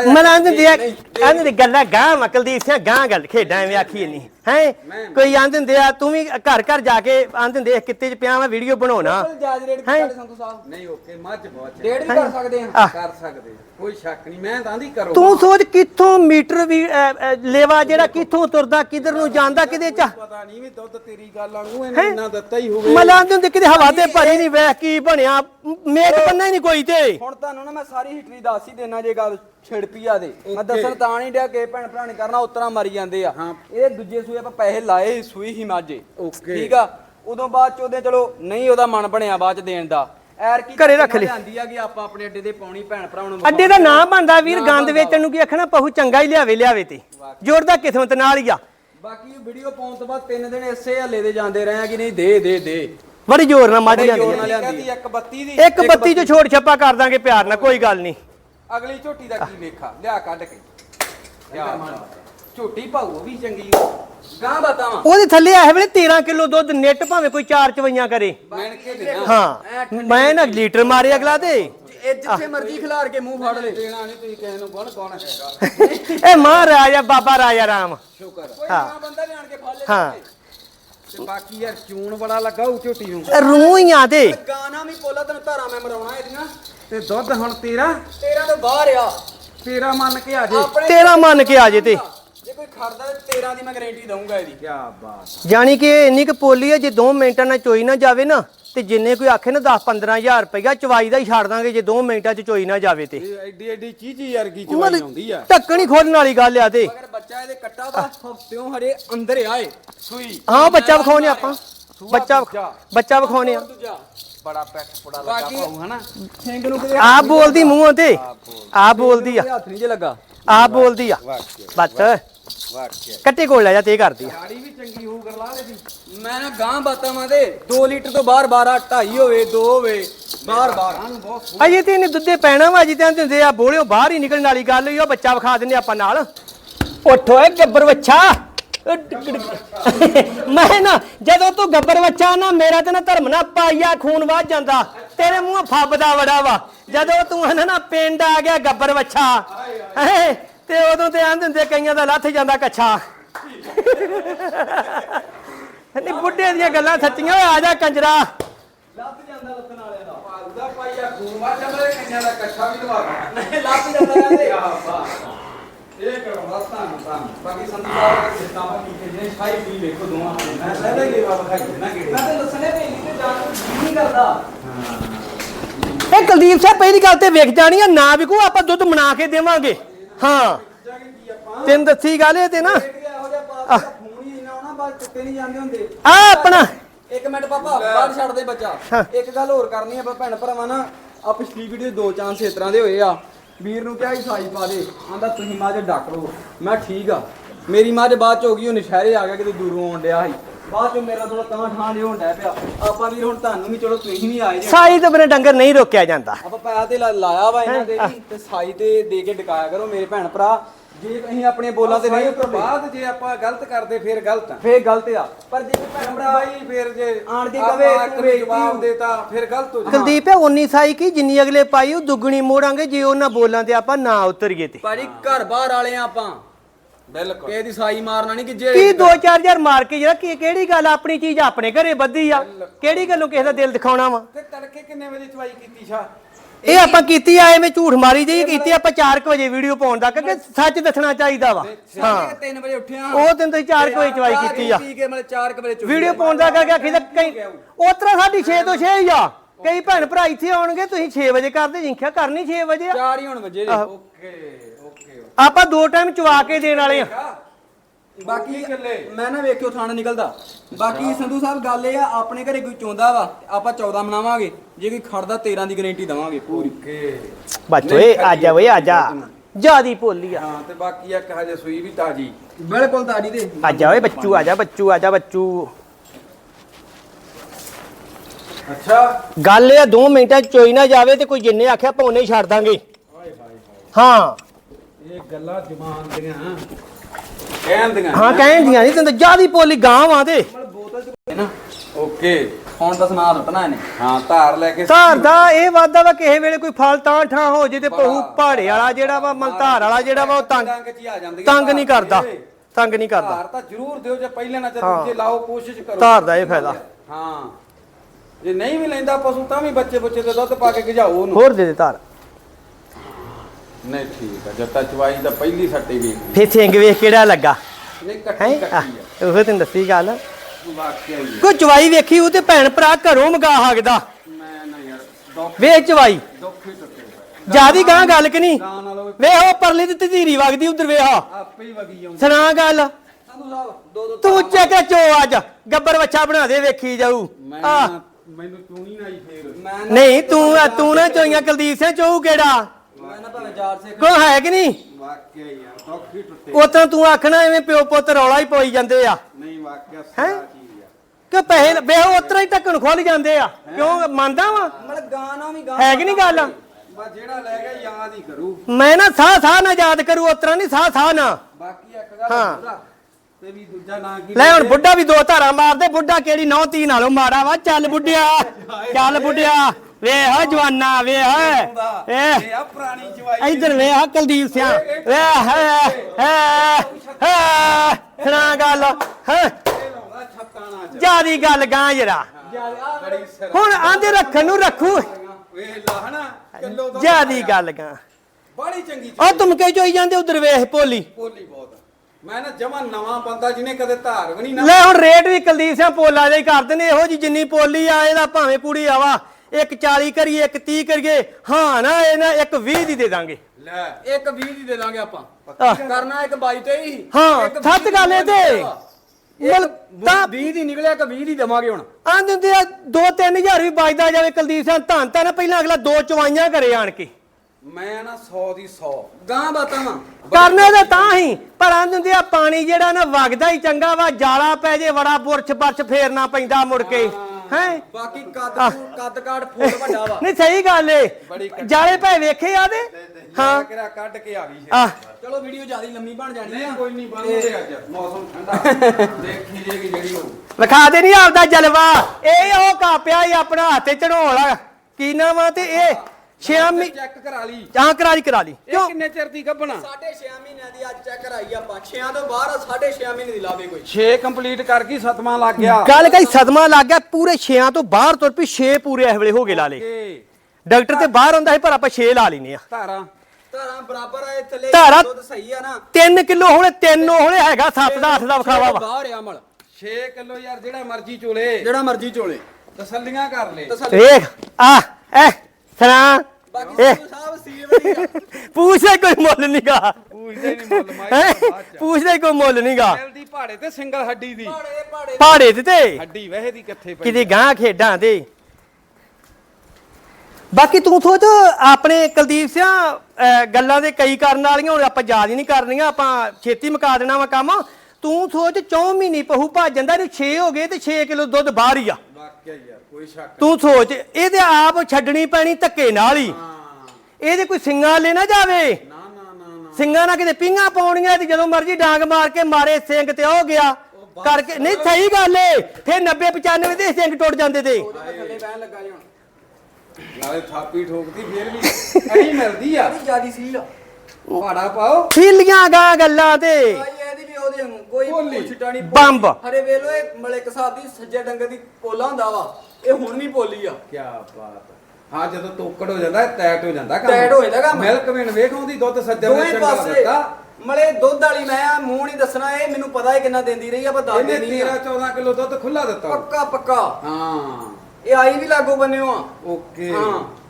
ਮਨਾਂ ਦੇ ਗੱਲਾਂ ਗਾਂ ਕੁਲਦੀਪ ਸਿਆ ਗਾਂ ਗੱਲ ਖੇਡਾਂ ਐਵੇਂ ਆਖੀ ਨਹੀਂ ਹੈ? ਕੋਈ ਆਂਦੇ ਹੁੰਦੇ ਆ ਤੂੰ ਵੀ ਘਰ ਘਰ ਜਾ ਕੇ ਆਂਦੇ ਹੁੰਦੇ ਇਸ ਕਿੱਤੇ 'ਚ ਪਿਆ ਮੈਂ ਵੀਡੀਓ ਬਣਾਉਣਾ। ਜਾਇਜ਼ ਰੇਟ ਹੈਂ? ਸਾਡੇ ਸੰਤੂ ਸਾਹਿਬ। ਨਹੀਂ ਓਕੇ ਮੱਝ ਬਹੁਤ ਚੰਗੀ। ਡੇਢ ਵੀ ਕਰ ਸਕਦੇ ਆ। ਆਹ, ਕਰ ਸਕਦੇ ਕੋਈ ਸ਼ੱਕ ਨਹੀਂ ਮੈਂ ਤਾਂ ਦੀ ਕਰੋ ਤੂੰ ਸੋਚ ਕਿੱਥੋਂ ਮੀਟਰ ਵੀ ਲੇਵਾ ਜਿਹੜਾ ਕਿੱਥੋਂ ਤੁਰਦਾ ਕਿੱਧਰ ਨੂੰ ਜਾਂਦਾ ਕਿਦੇ ਚ? ਪਤਾ ਨਹੀਂ ਵੀ ਦੁੱਧ ਤੇਰੀ ਗੱਲ ਵਾਂਗੂ ਇਹਨੇ ਇੰਨਾ ਦਿੱਤਾ ਹੀ ਹੋਵੇ। ਮਲਾਂ ਹੁੰਦੇ ਕਿਤੇ ਹਵਾ ਤੇ ਭਰੀ ਨਹੀਂ ਵੇਖ ਕੀ ਬਣਿਆ। ਮੇਕ ਬੰਨਾ ਹੀ ਨਹੀਂ ਕੋਈ ਤੇ। ਹੁਣ ਤੁਹਾਨੂੰ ਨਾ ਮੈਂ ਸਾਰੀ ਹਿਸਟਰੀ ਦੱਸ ਹੀ ਦੇਣਾ ਜੇ ਗੱਲ ਛਿੜਪੀ ਆ ਦੇ ਮੈਂ ਦੱਸਣ ਤਾਂ ਨਹੀਂ ਡਿਆ ਕਿ ਭੈਣ ਭਰਾ ਨੇ ਕਰਨਾ ਉਤਰਾ ਮਰੀ ਜਾਂਦੇ ਆ। ਹਾਂ। ਇਹ ਦੂਜੇ ਸੂਏ ਆਪਾਂ ਪੈਸੇ ਲਾਏ ਸੂਈ ਹੀ ਮਾਝੇ ਓਕੇ। ਠੀਕ ਆ? ਉਦੋਂ ਬਾਅਦ ਚ ਉਹਦੇ ਚਲੋ ਨਹੀਂ ਉਹਦਾ ਮਨ ਬਣਿਆ ਬਾਅਦ ਚ ਦੇਣ ਦਾ। ਐਰ ਕੀ ਘਰੇ ਰੱਖ ਲਈ। ਜਾਂਦੀ ਆ ਕਿ ਆਪਾਂ ਆਪਣੇ ਅੱਡੇ ਦੇ ਪਾਉਣੀ ਭੈਣ ਭਰਾਵਾਂ ਨੂੰ ਅੱਡੇ ਦਾ ਨਾਂ ਬਣਦਾ ਵੀਰ ਗੰਦ ਵੇਚਣ ਨੂੰ ਕੀ ਆਖਣਾ ਪਹੂ ਚੰਗਾ ਹੀ ਲਿਆਵੇ ਲਿਆਵੇ ਤੇ। ਜੋੜਦਾ ਕਿਸਮਤ ਨਾਲ ਹੀ ਆ। ਬਾਕੀ ਵੀਡੀਓ ਪਾਉਣ ਤੋਂ ਬਾਅਦ ਤਿੰਨ ਦਿਨ ਇਸੇ ਹੱਲੇ ਦੇ ਜਾਂਦੇ ਰਹੇ ਆ ਕਿ ਨਹੀਂ ਦੇ ਦੇ ਦੇ। ਬੜੀ ਜ਼ੋਰ ਨਾਲ ਮੱਝ ਬੜੇ ਜਾਂਦੀ ਆ। ਨਾਲ ਲਿਆਂਦੀ ਇੱਕ ਬੱਤੀ ਦੀ ਇੱਕ ਬੱਤੀ ਚ ਛੋੜ ਛੱਪਾ ਕਰ ਦਾਂਗੇ ਪਿਆਰ ਨਾਲ ਕੋਈ ਗੱਲ ਨਹੀਂ। ਅਗਲੀ ਝੋਟੀ ਦਾ ਕੀ ਲੇਖਾ ਲਿਆ ਕੱਢ ਕੇ। ਲਿਆ ਝੋਟੀ ਭਾਊ ਉਹ ਵੀ ਚੰਗੀ ਗਾਂ ਬਤਾਵਾਂ ਉਹਦੇ ਥੱਲੇ ਇਹ ਵੇਲੇ 13 ਕਿਲੋ ਦੁੱਧ ਨੈਟ ਭਾਵੇਂ ਕੋਈ ਚਾਰ ਚਵਈਆਂ ਕਰੇ। ਮੈਨ ਕੇ ਦੇਣਾ। ਹਾਂ। ਮੈਂ ਨਾ ਲੀਟਰ ਮਾਰੇ ਅਗਲਾ ਤੇ। ਇਹ ਜਿੱਥੇ ਮਰਜ਼ੀ ਖਿਲਾਰ ਕੇ ਮੂੰਹ ਫੜ ਲੈ। ਦੇਣਾ ਨਹੀਂ ਤੁਸੀਂ ਕਿਸੇ ਨੂੰ ਕੌਣ ਕੌਣ ਹੈਗਾ? ਇਹ ਮਹਾਰਾਜ ਆ ਬਾਬਾ ਰਾਜਾ ਰਾਮ। ਸ਼ੁਕਰ ਕੋਈ ਹਾਂ। ਨਾ ਬੰਦਾ ਲਿਆਣ ਕੇ ਫੜ ਲੈ ਹਾਂ। ਤੇ ਬਾਕੀ ਯਾਰ ਚੂਣ ਬੜਾ ਲੱਗਾ ਉਹ ਝੋਟੀ ਨੂੰ। ਰੂਹੀਆਂ ਦੇ ਗਾਣਾ ਵੀ ਪੋਲਾ ਤੈਨੂੰ ਧਾਰਾਂ ਮੈਂ ਮਰਾਉਣਾ ਇਹਦੀਆਂ। ਤੇ ਦੁੱਧ ਹੁਣ ਤੇਰਾ। ਤੇਰਾ ਤੋਂ ਬਾਹਰ ਆ। ਤੇਰਾ ਮੰਨ ਕੇ ਆ ਜੇ। ਆਪਣੇ ਤੇਰਾ ਮੰਨ ਕੇ ਆ ਜੇ ਤੇ। ਕੋਈ ਖੜਦਾ ਤੇ 13 ਦੀ ਮੈਂ ਗਾਰੰਟੀ ਦਊਂਗਾ ਇਹਦੀ। ਕੀ ਬਾਤ ਜਾਣੀ ਕਿ ਇਹ ਇੰਨੀ ਕੁ ਪੋਲੀ ਹੈ ਜੇ 2 ਮਿੰਟਾਂ ਨਾਲ ਚੋਈ ਨਾ ਜਾਵੇ ਨਾ ਤੇ ਜਿੰਨੇ ਕੋਈ ਆਖੇ ਨਾ 10 15000 ਰੁਪਇਆ ਚਵਾਈ ਦਾ ਹੀ ਛੱਡ ਦਾਂਗੇ ਜੇ 2 ਮਿੰਟਾਂ ਚ ਚੋਈ ਨਾ ਜਾਵੇ ਤੇ। ਇਹ ਐਡੀ ਐਡੀ ਚੀਚੀ ਵਰਗੀ ਚਵਾਈ ਆਉਂਦੀ ਆ। ਢੱਕਣ ਹੀ ਖੋਲਣ ਵਾਲੀ ਗੱਲ ਆ ਤੇ। ਅਗਰ ਬੱਚਾ ਇਹਦੇ ਕੱਟਾ ਵਾ ਹਫਤਿਓਂ ਹਰੇ ਅੰਦਰ ਆਏ। ਸੂਈ। ਹਾਂ ਬੱਚਾ ਵਿਖਾਉਣੇ ਆਪਾਂ। ਬੱਚਾ ਬੱਚਾ ਵਿਖਾਉਣੇ ਆ। ਦੂਜਾ। ਬੜਾ ਪੈਕ ਪੜਾ ਲੱਗਾ ਪਾਉ ਹਨਾ? ਸਿੰਘ ਨੂੰ ਕਿਤੇ ਆ ਬੋਲਦੀ ਮੂੰਹੋਂ ਤੇ। ਆ ਬੋਲਦੀ। ਆ ਹੱਥ ਨਹੀਂ ਜੇ ਲੱਗਾ। ਆ ਬੋਲਦੀ ਆ। ਬਸ ਵਾਕਿਆ ਕੱਟੇ ਕੋਲ ਲੈ ਜਾ ਤੇ ਇਹ ਕਰਦੀ ਆ। ਗਾੜੀ ਵੀ ਚੰਗੀ ਹੋਊ ਗਰਲਾ ਦੀ ਮੈਂ ਨਾ ਗਾਂ ਬਾਤਾਂ ਦੇ 2 ਲੀਟਰ ਤੋਂ ਬਾਹਰ 12 2.5 ਹੋਵੇ 2 ਹੋਵੇ ਬਾਹਰ ਬਾਹਰ ਨੂੰ ਬਹੁਤ ਅਜੇ ਤੇ ਇਹਨੇ ਦੁੱਧੇ ਪੈਣਾ ਵਾ ਜੀ ਤੇ ਆਂਦੇ ਹੁੰਦੇ ਆ ਬੋਲਿਓ ਬਾਹਰ ਹੀ ਨਿਕਲਣ ਵਾਲੀ ਗੱਲ ਹੋਈ ਉਹ ਬੱਚਾ ਵਿਖਾ ਦਿੰਦੇ ਆਪਾਂ ਨਾਲ। ਉੱਠ ਓਏ ਗੱਬਰ ਬੱਚਾ ਉੱਡ। [laughs] ਮੈਂ ਨਾ ਜਦੋਂ ਤੂੰ ਗੱਬਰ ਬੱਚਾ ਨਾ ਮੇਰਾ ਤੇ ਨਾ ਧਰਮ ਨਾ ਪਾਈਆ ਖੂਨ ਵੱਜ ਜਾਂਦਾ। ਤੇਰੇ ਮੂੰਹ ਫੱਬਦਾ ਬੜਾ ਵਾ। ਜਦੋਂ ਤੂੰ ਹਨਾ ਨਾ ਪਿੰਡ ਆ ਗਿਆ ਗੱਬਰ ਬੱਚਾ ਹੈਂ, ਤੇ ਉਦੋਂ ਤੇ ਆਂਦੇ ਹੁੰਦੇ ਕਈਆਂ ਦਾ ਲੱਥ ਜਾਂਦਾ ਕੱਛਾ। ਨਹੀਂ ਬੁੱਢੇ ਦੀਆਂ ਗੱਲਾਂ ਸੱਚੀਆਂ ਓਏ ਆ ਜਾ ਕੰਜਰਾ। ਲੱਤ ਜਾਂਦਾ ਲੱਤਨ ਵਾਲਿਆਂ ਦਾ। ਉਹਦਾ ਪਾਈਆ ਖੂਨ ਵਾ ਜਾਂਦਾ ਕੰਨਿਆ ਦਾ ਕੱਛਾ ਵੀ ਲਵਾ ਨਹੀਂ ਲੱਤ ਜਾਂਦਾ ਕਹਿੰਦੇ ਕੀ ਬਾਤ ਇਹ ਕਰੋ ਰਸਤਾ ਨਾ ਤਾਂ ਬਾਕੀ ਸੰਧੂ ਸਾਹਿਬ ਦਾ ਸਿਸਟਮ ਆ ਕੀ ਕਹਿੰਦੇ ਸ਼ਾਹੀ ਵੀ ਵੇਖੋ ਦੋਵਾਂ ਹੱਥਾਂ ਮੈਂ ਨਾਲ। ਪਹਿਲਾਂ ਹੀ ਵਾ ਵਿਖਾਈ ਨਾ ਕਿਹੜੀ। ਮੈਂ ਤੇ ਦੱਸਣੇ ਭੇਜੀ ਤੇ ਜਾਣ ਨੂੰ ਜੀ ਨਹੀਂ ਕਰਦਾ। ਇਹ ਕੁਲਦੀਪ ਸਾਹਿਬ ਪਹਿਲੀ ਗੱਲ ਤੇ ਵੇਖ ਜਾਣੀ ਆ ਨਾ ਵਿਕੂ ਆਪਾਂ ਦੁੱਧ ਬਣਾ ਕੇ ਦੇਵਾਂਗੇ। ਹਾਂ। ਤੈਨੂੰ ਦੱਸੀ ਗੱਲ ਇਹ ਤੇ ਨਾ। ਦੇਖ ਲਿਆ ਇਹੋ ਜਿਹਾ ਪਾ ਦਿੱਤਾ, ਫੋਨ ਹੀ ਇੰਨਾ ਹੋਣਾ ਬਾਅਦ ਚੁੱਕੇ ਨਹੀਂ ਜਾਂਦੇ ਹੁੰਦੇ। ਆ ਆਪਣਾ। ਇੱਕ ਮਿੰਟ ਪਾਪਾ ਬਾਹਰ ਛੱਡ ਦੇ ਬੱਚਾ। ਹਾਂ। ਇੱਕ ਗੱਲ ਹੋਰ ਕਰਨੀ ਆ ਆਪਾਂ ਭੈਣ ਭਰਾਵਾਂ ਨਾ ਆ ਪਿਛਲੀ ਵੀਡੀਓ ਦੋ ਚਾਂਸ ਇਸ ਤਰ੍ਹਾਂ ਦੇ ਹੋਏ ਆ। ਵੀਰ ਨੂੰ ਕਿਹਾ ਸੀ ਸਾਈ ਪਾ ਦੇ। ਆਂਦਾ ਤੁਸੀਂ ਮੱਝ ਡੱਕ ਲਓ। ਮੈਂ ਠੀਕ ਆ। ਮੇਰੀ ਮੱਝ ਬਾਅਦ ਚ ਹੋ ਗਈ ਉਹ ਨਸ਼ਹਿਰੇ ਆ ਗਿਆ ਕਿਤੇ ਦੂਰੋਂ ਆਉਣ ਡਿਆ ਸੀ। ਬਾਅਦ ਚ ਮੇਰਾ ਥੋੜਾ ਤਾਂ ਠਾਂ ਜਿਹਾ ਡਿਆ ਪਿਆ। ਆਪਾਂ ਵੀਰ ਹੁਣ ਤੁਹਾਨੂੰ ਵੀ ਚਲੋ ਤੁਸੀਂ ਵੀ ਆਏ ਜੇ। ਸਾਈ ਤੋਂ ਬਿਨਾਂ ਡੰਗਰ ਨਹੀਂ ਰੋਕਿਆ ਜਾਂਦਾ। ਆਪਾਂ ਪੈਸਾ ਤੇ ਲਾ- ਲਾਇਆ ਵਾ ਇਹਨਾਂ ਦੇ ਵੀ ਤੇ ਸਾਈ ਤੇ ਦੇ ਕੇ ਡਕਾਇਆ ਕਰੋ ਮੇਰੇ ਭੈਣ ਭਰਾ। ਜੇ ਅਸੀਂ ਆਪਣੀਆਂ ਬੋਲਾਂ ਤੇ ਨਹੀਂ ਉਸ ਤੋਂ ਉਤਰਦੇ। ਬਾਅਦ ਜੇ ਆਪਾਂ ਗਲਤ ਕਰਦੇ ਫਿਰ ਗਲਤ ਆ। ਫੇਰ ਗਲਤ ਆ। ਪਰ ਜੇ ਕੋਈ ਭੈਣ ਭਰਾ ਭਾਈ ਫਿਰ ਜੇ ਆਣ ਕੇ ਆਪਾਂ ਕਵੇ ਇੱਕ ਤੂੰ ਵੇਚਦੀ ਜਵਾਬ ਹੋ। ਦੇਤਾ ਫਿਰ ਗਲਤ ਹੋ ਜਾਂਦਾ ਕੁਲਦੀਪ ਹੈ ਉਨੀ ਸਾਈ ਕੀ ਜਿੰਨੀ ਅਗਲੇ ਪਾਈ ਉਹ ਦੁੱਗਣੀ ਮੋੜਾਂਗੇ ਜੇ ਉਹਨਾਂ ਬੋਲਾਂ ਤੇ ਆਪਾਂ ਨਾ ਉਤਰੀਏ ਤੇ। ਭਾਜੀ ਘਰ ਬਾਹਰ ਵਾਲੇ ਆ ਆਪਾਂ। ਬਿਲਕੁਲ। ਕਿਸੇ ਦੀ ਸਾਈ ਮਾਰਨਾ ਨਹੀਂ ਕਿ ਕੀ ਜਿਹੜੇ 2-4000 ਮਾਰ ਕੇ ਜਿਹੜਾ ਕੀ ਕਿਹੜੀ ਗੱਲ ਆਪਣੀ ਚੀਜ਼ ਆਪਣੇ ਘਰੇ ਬੱਧੀ ਆ। ਕਿਹੜੀ ਗੱਲੋਂ ਕਿਸੇ ਦਾ ਦਿਲ ਦਿਖਾਉਣਾ ਵਾ? ਤੇ ਤੜਕੇ ਕਿੰਨੇ ਵਜੇ ਚਵਾਈ ਕੀਤੀ ਸ਼ਾ ਇਹ ਆਪਾਂ ਕੀਤੀ ਆ ਐਵੇਂ ਝੂਠ ਮਾਰੀ ਜਾਈ ਕੀਤੀ ਆਪਾਂ 4 ਵਜੇ ਵੀਡੀਓ ਪਾਉਣ ਦਾ ਕਿਉਂਕਿ ਸੱਚ ਦੱਸਣਾ ਚਾਹੀਦਾ ਵਾ। ਹਾਂ। ਸਾਢੇ 3 ਵਜੇ ਉੱਠਿਆ। ਉਹ ਦਿਨ ਤੁਸੀਂ 4 ਵਜੇ ਚਵਾਈ ਕੀਤੀ ਆ। ਪੀ ਕੇ ਮਤਲਬ 4 ਵਜੇ ਚੁੱਕੀ ਵੀਡੀਓ ਪਾਉਣ ਦਾ ਕਰਕੇ ਆਖੀ ਤਾਂ ਕਈ ਉਤਰਾ ਸਾਡੀ 6 ਤੋਂ 6 ਹੀ ਆ। ਕਈ ਭੈਣ ਭਰਾ ਇੱਥੇ ਆਉਣਗੇ ਤੁਸੀਂ 6 ਵਜੇ ਕਰਦੇ ਜਿੰਖਿਆ ਕਰਨੀ 6 ਵਜੇ ਆ। 4 ਹੀ ਹੁਣ ਵਜੇ ਓਕੇ। ਆਪਾਂ ਦੋ ਟਾਈਮ ਚਵਾ ਕੇ ਦੇਣ ਵਾਲੇ ਆ। ਬਾਕੀ? ਮੈਂ ਨਾ ਵੇਖਿਓ ਥਾਣਾ ਨਿਕਲਦਾ। ਬਾਕੀ ਸੰਧੂ ਸਾਹਿਬ ਗੱਲ ਇਹ ਆ ਆਪਣੇ ਘਰੇ ਕੋਈ ਚੋਂਦਾ ਵਾ ਤੇ ਆਪਾਂ 14 ਮਨਾਵਾਂਗੇ। ਜੇ ਕੋਈ ਖੜਦਾ 13 ਦੀ ਗਾਰੰਟੀ ਦਵਾਂਗੇ ਪੂਰੀ। ਓਕੇ। ਬੱਚ ਓਏ ਆ ਜਾ ਓਏ ਆ ਜਾ। ਜਿਆਦੀ ਭੋਲੀ ਆ। ਹਾਂ ਤੇ ਬਾਕੀ ਇੱਕ ਹਜੇ ਸੂਈ ਵੀ ਤਾਜੀ। ਬਿਲਕੁਲ ਤਾੜੀ ਦੇ ਆ ਜਾ ਓਏ ਬੱਚੂ ਆ ਜਾ ਬੱਚੂ ਆ ਜਾ ਬੱਚੂ। ਅੱਛਾ। ਗੱਲ ਇਹ ਆ 2 ਮਿੰਟਾਂ ਚ ਚੋਈ ਨਾ ਜਾਵੇ ਤੇ ਕੋਈ ਜਿੰਨੇ ਆਖਿਆ ਹੀ ਛੱਡ ਦਾਂਗੇ। ਹਾਂ। ਇਹ ਗੱਲਾਂ ਜ਼ੁਬਾਨ ਦੀਆਂ। ਕਹਿੰਦੀਆਂ ਹਾਂ ਕਹਿਣ ਦੀਆਂ ਨਹੀਂ ਤੈਨੂੰ ਜਿਆਦੀ ਭੋਲੀ ਗਾਂ ਵਾਂ ਤੇ। ਬੋਤਲ ਚ ਨਾ ਓਕੇ ਹੁਣ ਤਾਂ ਸੁਣਾ ਦਿੱਤਣਾ ਇਹਨੇ। ਹਾਂ ਧਾਰ ਲੈ ਕੇ ਧਾਰ ਦਾ ਇਹ ਵਾਦਾ ਵਾ ਕਿਸੇ ਵੇਲੇ ਕੋਈ ਫਲ ਤਾਂ ਠਾਂ ਹੋ ਜੇ ਤੇ ਪਹੂ ਪਹਾੜੇ ਵਾਲਾ ਜਿਹੜਾ ਵਾ ਮਲਧਾਰ ਵਾਲਾ ਜਿਹੜਾ ਵਾ ਉਹ ਤੰਗ ਤੰਗ ਚ ਹੀ ਆ ਜਾਂਦੀ ਤੰਗ ਨਹੀਂ ਕਰਦਾ। ਤੰਗ ਨਹੀਂ ਕਰਦਾ। ਧਾਰ ਤਾਂ ਜ਼ਰੂਰ ਦਿਓ ਜੇ ਪਹਿਲੇ ਨਾ ਜੇ ਹਾਂ। ਦੂਜੇ ਲਾਓ ਕੋਸ਼ਿਸ਼ ਕਰੋ। ਧਾਰ ਦਾ ਇਹ ਫਾਇਦਾ। ਹਾਂ। ਜੇ ਨਹੀਂ ਵੀ ਲੈਂਦਾ ਪਸ਼ੂ ਤਾਂ ਵੀ ਬੱਚੇ ਬੱਚੇ ਦੇ ਦੁੱਧ ਪਾ ਕੇ ਗਜਾਓ ਉਹਨੂੰ। ਹੋਰ ਦੇ ਦੇ ਧਾਰ। ਨਹੀਂ ਠੀਕ ਆ ਜੱਟਾ ਚਵਾਈ ਦਾ ਪਹਿਲੀ ਸੱਟੇ ਵੀ ਫੇ ਸਿੰਘ ਵੇਖ ਕਿਹੜਾ ਲੱਗਾ? ਨਹੀਂ ਹੈ? ਕੱਟੀ ਕੱਟੀ ਆ ਉਹ ਤੈਨੂੰ ਦੱਸੀ ਗੱਲ। ਵਾਕਿਆ ਹੀ ਆ। ਕੋਈ ਚਵਾਈ ਵੇਖੀ ਉਹ ਤੇ ਭੈਣ ਭਰਾ ਘਰੋਂ ਮੰਗਾ ਸਕਦਾ ਮੈਂ ਨਾ ਯਾਰ ਦੁੱਖ ਵੇਖ ਚਵਾਈ। ਦੁੱਖ ਹੀ ਟੁੱਟੇ ਪਏ। ਜਿਆਦੀ ਗਾਂ ਗੱਲ ਕਿ ਨਹੀਂ? ਗਾਂ ਨਾਲੋਂ ਵੀ ਵੇਖ ਉਹ ਪਰਲੀ ਤੇ ਧੀਰੀ ਵਗਦੀ ਉਧਰ ਵੇਖ। ਆਪੇ ਹੀ ਵਗੀ ਆਉਂਦੀ ਸੁਣਾ ਗੱਲ। ਸੰਧੂ ਸਾਹਿਬ ਦੋ ਦੋ ਤੂੰ ਚੈੱਕ ਚੋ ਅੱਜ? ਗੱਬਰ ਬੱਚਾ ਬਣਾ ਦੇ ਵੇਖੀ ਜਾਊ। ਮੈਂ ਆ ਨਾ- ਮੈਨੂੰ ਚੂਣੀ ਨਾ ਆਈ ਫੇਰ। ਮੈਂ ਨਾ- ਨਹੀਂ ਤੂੰ ਤੂੰ ਨਾ ਚੋਈਆਂ ਕੁਲਦੀਪ ਸਿੰਘ ਚੋਊ ਕਿਹੜਾ? ਮੈਂ ਨਾ ਭਾਵੇਂ ਜਾਰ ਸੇ ਕੋ ਹੈ ਕਿ ਨਹੀਂ? ਵਾਕਿਆ ਹੀ ਯਾਰ ਦੁੱਖ ਹੀ ਟੁੱਟੇ। ਉਤੋਂ ਤੂੰ ਆਖਣਾ ਐਵੇਂ ਪਿਓ ਪੁੱਤ ਰੌਲਾ ਹੀ ਪੋਈ ਜਾਂਦੇ ਆ। ਨਹੀਂ ਵਾਕਿਆ ਹੈਂ? ਚੀਜ਼ ਆ। ਕਿ ਪੈਸੇ ਵੇ ਉਤਰਾ ਹੀ ਢੱਕਣ ਖੁੱਲ ਜਾਂਦੇ ਆ। ਕਿਉਂ ਮੰਨਦਾ ਵਾ? ਮਤਲਬ ਗਾਣਾ ਵੀ ਗਾ ਹੈ ਕਿ ਨਹੀਂ ਗੱਲ? ਬਸ ਜਿਹੜਾ ਲੈ ਗਿਆ ਯਾਦ ਹੀ ਕਰੂ। ਮੈਂ ਨਾ ਸਾਹ ਸਾਹ ਨਾ ਯਾਦ ਕਰੂ ਉਤਰਾ ਨਹੀਂ ਸਾਹ ਸਾਹ ਨਾ ਬਾਕੀ ਇੱਕ ਗੱਲ ਹਾਂ। ਪੂਰਾ ਤੇ ਵੀ ਦੂਜਾ ਨਾਂ ਕੀ ਲੈ ਹੁਣ ਬੁੱਢਾ ਵੀ ਦੋ ਧਾਰਾਂ ਮਾਰਦੇ ਬੁੱਢਾ ਕਿਹੜੀ ਨੌ ਤੀ ਨਾਲੋਂ ਮਾੜਾ ਵਾ? ਚੱਲ ਬੁੱਢਿਆ [laughs] ਚੱਲ ਬੁੱਢਿਆ। ਵੇ ਹਾ ਜਵਾਨਾ ਵੇ ਹਾ ਇਹ ਆ ਪੁਰਾਣੀ ਇਧਰ ਵੇ ਆ ਕੁਲਦੀਪ ਸਿੰਘ ਵੇ ਹੈ ਹੈ ਸੁਣਾ ਗੱਲ ਜਿਆਦੀ ਗੱਲ ਗਾਂ ਜਰਾ। ਹੁਣ ਆਂਦੇ ਰੱਖਣ ਨੂੰ ਰੱਖੂ। ਜਿਆਦੀ। ਗੱਲ ਗਾਂ। ਬੜੀ ਚੰਗੀ ਉਹ ਤੁਮ ਕੇ ਚੋਈ ਜਾਂਦੇ ਉਧਰ ਵੇਖ ਭੋਲੀ। ਬੋਲੀ ਬਹੁਤ। ਮੈਂ ਨਾ ਜਮਾ ਨਵਾਂ ਬੰਦਾ ਜਿਹਨੇ ਕਦੇ ਧਾਰ ਵੀ ਨਹੀਂ ਨਾ ਲੈ ਹੁਣ ਰੇਟ ਵੀ ਕੁਲਦੀਪ ਸਿੰਘ ਪੋਲਾ ਦੇ ਹੀ ਕਰਦੇ ਨੇ ਇਹੋ ਜੀ ਜਿੰਨੀ ਪੋਲੀ ਆ ਇਹਦਾ ਭਾਵੇਂ ਕੁੜੀ ਆਵਾ। ਇੱਕ 40 ਕਰੀਏ ਇੱਕ 30 ਕਰੀਏ ਹਾਂ ਨਾ ਇਹ ਨਾ ਇੱਕ 20 ਦੀ ਦੇ ਦਾਂਗੇ। ਲੈ। ਇੱਕ 20 ਦੀ ਦੇ ਦਾਂਗੇ ਆਪਾਂ। ਕਰਨਾ ਇੱਕ 22 ਤੇ ਹੀ। ਹਾਂ ਸੱਤ ਗੱਲ ਇਹ ਤੇ ਤਾਂ 20 ਦੀ ਨਿਕਲਿਆ ਇੱਕ 20 ਦੀ ਦੇਵਾਂਗੇ ਹੁਣ। ਆਂਦੇ ਹੁੰਦੇ ਆ 2-3000 ਵੀ ਬਚਦਾ ਜਾਵੇ ਕੁਲਦੀਪ ਸਿੰਘ ਧੰਨ ਤਾਂ ਨਾ ਪਹਿਲਾਂ ਅਗਲਾ ਦੋ ਚਵਾਈਆਂ ਕਰੇ ਆਣ ਕੇ। ਮੈਂ ਨਾ 100 ਦੀ 100 ਗਾਂ ਬਾਤਾਂ ਕਰਨੇ ਤਾਂ ਤਾਂ ਹੀ ਪਰ ਆਂਦੇ ਹੁੰਦੇ ਆ ਪਾਣੀ ਜਿਹੜਾ ਨਾ ਵਗਦਾ ਹੀ ਚੰਗਾ ਵਾ ਜਾਲਾ ਪੈ ਜੇ ਬੜਾ ਬੁਰਛ ਬਰਛ ਫੇਰਨਾ ਪੈਂਦਾ ਮੁੜ ਕੇ। ਹੈ? ਬਾਕੀ ਕੱਦ ਕੱਦ ਕਾਠ ਫੁੱਟ ਵੱਡਾ ਵਾ। ਨਹੀਂ ਸਹੀ ਗੱਲ ਏ। ਕੱਟੀ। ਜਾਲੇ ਪੈ ਵੇਖੇ ਆ ਦੇ। ਹਾਂ। ਕਿਰਾ ਕੱਢ ਕੇ ਆ ਗਈ ਚਲੋ ਵੀਡੀਓ ਜ਼ਿਆਦਾ ਲੰਮੀ ਬਣ ਜਾਣੀ ਨਹੀਂ ਆ ਕੋਈ ਨਹੀਂ ਬਣਦੇ ਅੱਜ। ਮੌਸਮ ਠੰਡਾ। ਦੇਖੀ ਜੇਗੀ ਜਿਹੜੀ ਉਹ ਵਿਖਾ ਦੇ ਨਹੀਂ ਆਪਦਾ ਜਲਵਾ। ਇਹ ਉਹ ਕਾਪਿਆ ਹੀ ਆਪਣਾ ਹੱਥੇ ਚੜਾਉਣ ਕੀ ਨਾਮ ਆ ਤੇ ਇਹ? 6 ਮੀ ਚੈੱਕ ਕਰਾ ਲਈ। ਜਾਂ ਕਰਾ ਲਈ ਕਰਾ ਲਈ। ਇਹ ਕਿਉਂ? ਕਿੰਨੇ ਚਿਰ ਦੀ ਗੱਭਣਾ? ਸਾਢੇ 6 ਮਹੀਨਿਆਂ ਦੀ ਅੱਜ ਚੈੱਕ ਕਰਾਈ ਆਪਾਂ। 6 ਤੋਂ ਬਾਹਰ ਸਾਢੇ 6 ਮਹੀਨੇ ਦੀ ਲਾਵੇ ਕੋਈ। 6 ਕੰਪਲੀਟ ਕਰ ਗਈ ਸਤਵਾਂ ਲੱਗ ਗਿਆ। ਗੱਲ ਕਈ ਸਦਮਾ ਲੱਗ ਗਿਆ ਪੂਰੇ 6 ਤੋਂ ਬਾਹਰ ਤੁਰ ਪਈ 6 ਪੂਰੇ ਇਸ ਵੇਲੇ ਹੋ ਗਏ ਲਾ ਲੇ ਡਾਕਟਰ ਤੇ ਬਾਹਰ ਹੁੰਦਾ ਸੀ ਪਰ ਆਪਾਂ 6 ਲਾ ਲੈਨੇ ਆ ਧਾਰਾਂ। ਧਾਰਾਂ ਬਰਾਬਰ ਆ ਥੱਲੇ ਧਾਰਾਂ- ਦੁੱਧ ਸਹੀ ਆ ਨਾ। 3 ਕਿਲੋ ਹੁਣੇ 3 ਹੁਣੇ ਹੈਗਾ 7 ਦਾ 8 ਦਾ ਵਿਖਾਵਾ ਵਾ। ਬਾਹਰ ਆ ਅਮਲ। 6 ਕਿਲੋ ਯਾਰ ਜਿਹੜਾ ਮਰਜ਼ੀ ਚੋਲੇ। ਜਿਹੜਾ ਮਰਜ਼ੀ ਚੋਲੇ। ਤਸੱਲੀਆਂ ਕਰ ਲੈ। ਵੇਖ ਆ ਐ। ਸਣਾ ਬਾਕੀ ਇਹ ਸਾਹਿਬ ਪੁੱਛਦੇ ਕੋਈ ਮੁੱਲ ਨਹੀਂਗਾ ਪੂਛਦੇ ਨਹੀਂ ਮੁੱਲ ਮਾਈ ਪੁੱਛਦੇ ਕੋਈ ਮੁੱਲ ਨਹੀਂਗਾ ਦਿਲ ਦੀ ਪਹਾੜੇ ਤੇ ਸਿੰਗਲ ਹੱਡੀ ਦੀ। ਪਾੜੇ ਪਾੜੇ ਪਹਾੜੇ ਤੇ ਤੇ? ਹੱਡੀ ਵਹਿ ਦੀ ਕਿੱਥੇ ਪਈ ਕਿਤੇ ਗਾਂ ਖੇਡਾਂ ਤੇ। ਬਾਕੀ ਤੂੰ ਸੋਚ ਆਪਣੇ ਕੁਲਦੀਪ ਸਿੰਘ ਅਹ, ਗੱਲਾਂ ਦੇ ਕਈ ਕਰਨ ਵਾਲੀਆਂ ਹੁਣ ਆਪਾਂ ਯਾਦ ਹੀ ਨਹੀਂ ਕਰਨੀਆਂ ਆਪਾਂ ਛੇਤੀ ਮੁਕਾ ਦੇਣਾ ਵਾ ਕੰਮ। ਤੂੰ ਸੋਚ 4 ਮਹੀਨੇ ਪਹੂ ਭੱਜ ਜਾਂਦਾ ਇਹਨੂੰ 6 ਹੋ ਗਏ ਤੇ 6 ਕਿਲੋ ਦੁੱਧ ਬਾਹਰ ਹੀ ਆ। ਵਾਕਿਆ ਯਾਰ ਕੋਈ ਸ਼ੱਕ ਤੂੰ ਸੋਚ ਇਹਦੇ ਆਪ ਛੱਡਣੀ ਪੈਣੀ ਧੱਕੇ ਨਾਲ ਹੀ। ਹਾਂ। ਇਹਦੇ ਕੋਈ ਸਿੰਗਾਂ ਲੈ ਨਾ ਜਾਵੇ। ਨਾ ਨਾ ਨਾ ਨਾ। ਸਿੰਘਾਂ ਨਾਲ ਕਿਤੇ ਪਿੰਗਾ ਪਾਉਣੀਆਂ ਤੇ ਜਦੋਂ ਮਰਜ਼ੀ ਡਾਂਗ ਮਾਰ ਕੇ ਮਾਰੇ ਸਿੰਘ ਤੇ ਉਹ ਗਿਆ। ਕਰਕੇ ਨਹੀਂ ਸਹੀ ਗੱਲ ਏ। ਫਿਰ 90 95 ਦੇ ਸਿੰਘ ਟੁੱਟ ਜਾਂਦੇ ਤੇ। ਉਹਦੇ ਥੱਲੇ ਬਹਿਣ ਲੱਗਾ ਜੀ ਹੁਣ। ਨਾਲੇ ਥਾਪੀ ਠੋਕਦੀ ਫੇਰ ਵੀ। ਐਂ ਮਿਲਦੀ ਆ। ਜਿਆਦੀ ਸੀਲ ਆ। ਪਹਾੜਾ ਪਾਓ। ਫੀਲੀਆਂ ਗਾ ਗੱਲਾਂ ਤੇ। ਉਹਦੇ ਵਾਂਗੂ। ਕੋਈ ਭੋਲੀ। ਛਿੱਟਾ ਨਹੀਂ ਬੰਬ। ਹਰੇ ਵੇਲੋ ਇਹ ਮਲਿਕ ਸਾਹਿਬ ਦੀ ਸੱਜੇ ਡੰਗਰ ਦੀ ਪੋਲਾ ਹੁੰਦਾ ਵਾ। ਇਹ ਹੁਣ ਵੀ ਪੋਲੀ ਆ। ਕੀ ਬਾਤ ਹਾਂ ਜਦੋਂ ਤੋਕੜ ਹੋ ਜਾਂਦਾ ਟੈਟ ਹੋ ਜਾਂਦਾ ਕੰਮ। ਟੈਟ ਹੋ ਜਾਂਦਾ ਕੰਮ। ਮਿਲਕ ਵੇਣ ਵੇਖ ਆਉਂਦੀ ਦੁੱਧ ਸੱਜਰ ਨੇ ਦੋਵੇਂ ਪਾਸੇ ਦਿੱਤਾ। ਮਲੇ ਦੁੱਧ ਵਾਲੀ ਮੈਂ ਆ ਮੂੰਹ ਨਹੀਂ ਦੱਸਣਾ ਇਹ ਮੈਨੂੰ ਪਤਾ ਹੈ ਕਿੰਨਾ ਦਿੰਦੀ ਰਹੀ ਆ ਪਰ ਦੱਸਦੇ ਇਹਨੇ ਨਹੀਂ 13 ਆ 14 ਕਿਲੋ ਦੁੱਧ ਖੁੱਲਾ ਦਿੱਤਾ। ਪੱਕਾ ਪੱਕਾ। ਹਾਂ। ਇਹ ਆਈ ਵੀ ਲਾਗੋ ਬੰਨਿਓ ਆ। ਓਕੇ। ਹਾਂ।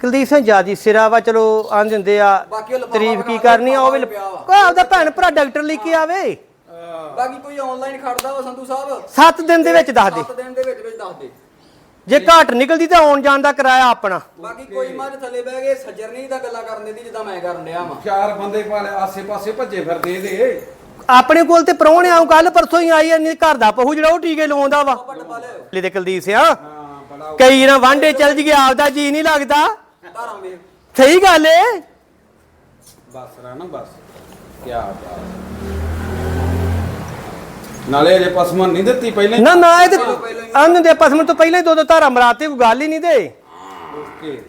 ਕੁਲਦੀਪ ਸਿੰਘ ਜਿਆਦੀ ਸਿਰਾ ਵਾ ਚਲੋ ਆਂ ਦਿੰਦੇ ਆ ਬਾਕੀ ਉਹ ਲਿਫਾਫਾ ਤਾਰੀਫ ਕੀ ਬਣਾ ਕੇ ਕਰਨੀ ਆ ਉਹ ਵੀ ਪਿਆ ਵਾ। ਕੋਈ ਆਪਦਾ ਭੈਣ ਭਰਾ ਡਾਕਟਰ ਲੈ ਕੇ ਆਵੇ। ਬਾਕੀ ਕੋਈ ਆਨਲਾਈਨ ਖੜਦਾ ਵਾ ਸੰਧੂ ਸਾਹਿਬ? 7 ਦਿਨ ਦੇ ਵਿੱਚ ਦੱਸ ਦੇ। 7 ਦਿਨ ਦੇ ਵਿੱਚ ਵਿੱਚ ਦੱਸ ਦੇ। ਜੇ ਘਾਟ ਨਿਕਲਦੀ ਤਾਂ ਆਉਣ ਜਾਣ ਦਾ ਕਿਰਾਇਆ ਆਪਣਾ। ਬਾਕੀ ਕੋਈ ਮੱਝ ਥੱਲੇ ਬਹਿ ਕੇ ਸੱਜਰ ਨਹੀਂ ਦਾ ਗੱਲਾਂ ਕਰਨ ਦੀ ਜਿੱਦਾਂ ਮੈਂ ਕਰਨ ਡਿਆ ਵਾਂ। ਚਾਰ ਬੰਦੇ ਭਾਲੇ ਆਸੇ ਪਾਸੇ ਭੱਜੇ ਫਿਰਦੇ ਇਹਦੇ। ਆਪਣੇ ਕੋਲ ਤੇ ਪ੍ਰਾਹੁਣੇ ਆਉਂ ਕੱਲ ਪਰਸੋਂ ਹੀ ਆਈ ਨਹੀਂ ਘਰ ਦਾ ਪਹੂ ਜਿਹੜਾ ਉਹ ਟੀਕੇ ਲਵਾਉਂਦਾ ਵਾ। ਪੱਟ ਪਾ ਲਿਓ ਲੈ ਦੇ ਕੁਲਦੀਪ ਸਿੰਘ ਹਾਂ ਬੜਾ ਕਈ ਨਾ ਵਾਂਡੇ ਚੱਲ ਜੀ ਆਪਦਾ ਜੀ ਨਹੀਂ ਲੱਗਦਾ। ਧਾਰਾਂ ਵੇਖ ਸਹੀ ਗੱਲ ਏ। ਬਸ ਰਾ ਨਾ ਬਸ। ਕੀ ਬਾਤ। ਨਾਲੇ ਅਜੇ ਪਸਮਨ ਨਹੀਂ ਦਿੱਤੀ ਪਹਿਲਾਂ ਹੀ? ਨਾ ਨਾ ਇਹ ਤੇ ਅੰਨ ਦੇ ਪਸਮ ਤੋਂ ਪਹਿਲਾਂ ਹੀ ਦੋ ਦੋ ਧਾਰਾ ਮਰਾਤੇ ਕੋਈ ਗੱਲ ਹੀ ਨਹੀਂ ਤੇ। ਓਕੇ।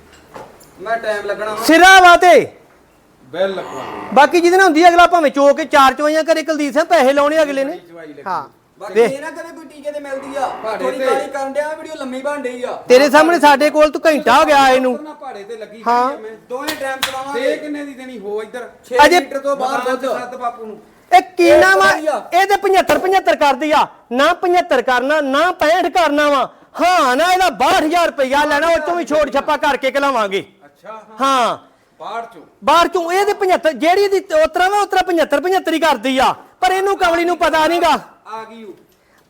ਮੈਂ ਟਾਈਮ ਲੱਗਣਾ ਵਾ। ਸਿਰਾ ਵਾ ਤੇ। ਬਿਲਕੁਲ। ਬਾਕੀ ਜਿਹਦੇ ਨਾਲ ਹੁੰਦੀ ਆ, ਅਗਲਾ ਭਾਵੇਂ ਚੋ ਕੇ ਚਾਰ ਚਵਾਈਆਂ ਕਰੇ ਕੁਲਦੀਪ ਸਿੰਘ ਪੈਸੇ ਲਾਉਣੇ ਅਗਲੇ ਨੇ। ਹਾਂ। ਬਾਕੀ ਵੇਖ ਇਹ ਨਾ ਕਦੇ ਕੋਈ ਟੀਕੇ ਤੇ ਮਿਲਦੀ ਆ। ਭਾੜੇ ਥੋੜੀ ਤੇ। ਕਾਲੀ ਕਰਨ ਡਿਆ ਵੀਡੀਓ ਲੰਮੀ ਬਣ ਡਈ ਆ। ਤੇਰੇ ਸਾਹਮਣੇ ਸਾਡੇ ਕੋਲ ਤੂੰ ਘੰਟਾ ਹੋ ਗਿਆ ਇਹਨੂੰ ਨਾ। ਪਹਾੜੇ ਤੇ ਲੱਗੀ ਹਾਂ। ਖੜੀ ਆ ਮੈਂ। ਦੋਵੇਂ ਟਾਈਮ ਤੇ ਚਲਾਵਾਂਗੇ ਕਿੰਨੇ ਦੀ ਦੇਣੀ? ਹੋ ਇੱਧਰ। 6 ਅਜੇ- ਲੀਟਰ ਤੋਂ ਬਾਹਰ ਦੁੱਧ। ਸੱਤ ਬਾਪੂ ਨੂੰ। ਇਹ ਕੀ ਇਹ ਨਾ ਵਾ ਪਤਾ ਹੀ ਆ। ਇਹਦੇ 75 75 ਕਰਦੀ ਆ। ਨਾ 75 ਕਰਨਾ ਨਾ 65 ਕਰਨਾ ਵਾ। ਹਾਂ ਨਾ ਇਹਦਾ 62000 ਰੁਪਇਆ ਲੈਣਾ ਉਹ ਚੋਂ ਵੀ ਛੋੜ ਛੱਪਾ ਕਰਕੇ ਕਲਾਵਾਂਗੇ ਅੱਛਾ ਹਾਂ। ਬਾਹਰ ਚੋਂ। ਬਾਹਰ ਚੋਂ ਇਹਦੇ 75 ਜਿਹੜੀ ਦੀ ਉਤਰਾ ਵਾ ਉਤਰਾ 75 75 ਹੀ ਕਰਦੀ ਆ। ਪਰ ਇਹਨੂੰ ਕਮਲੀ ਨੂੰ ਪਤਾ ਨਹੀਂਗਾ ਆ ਗਈ ਉਹ।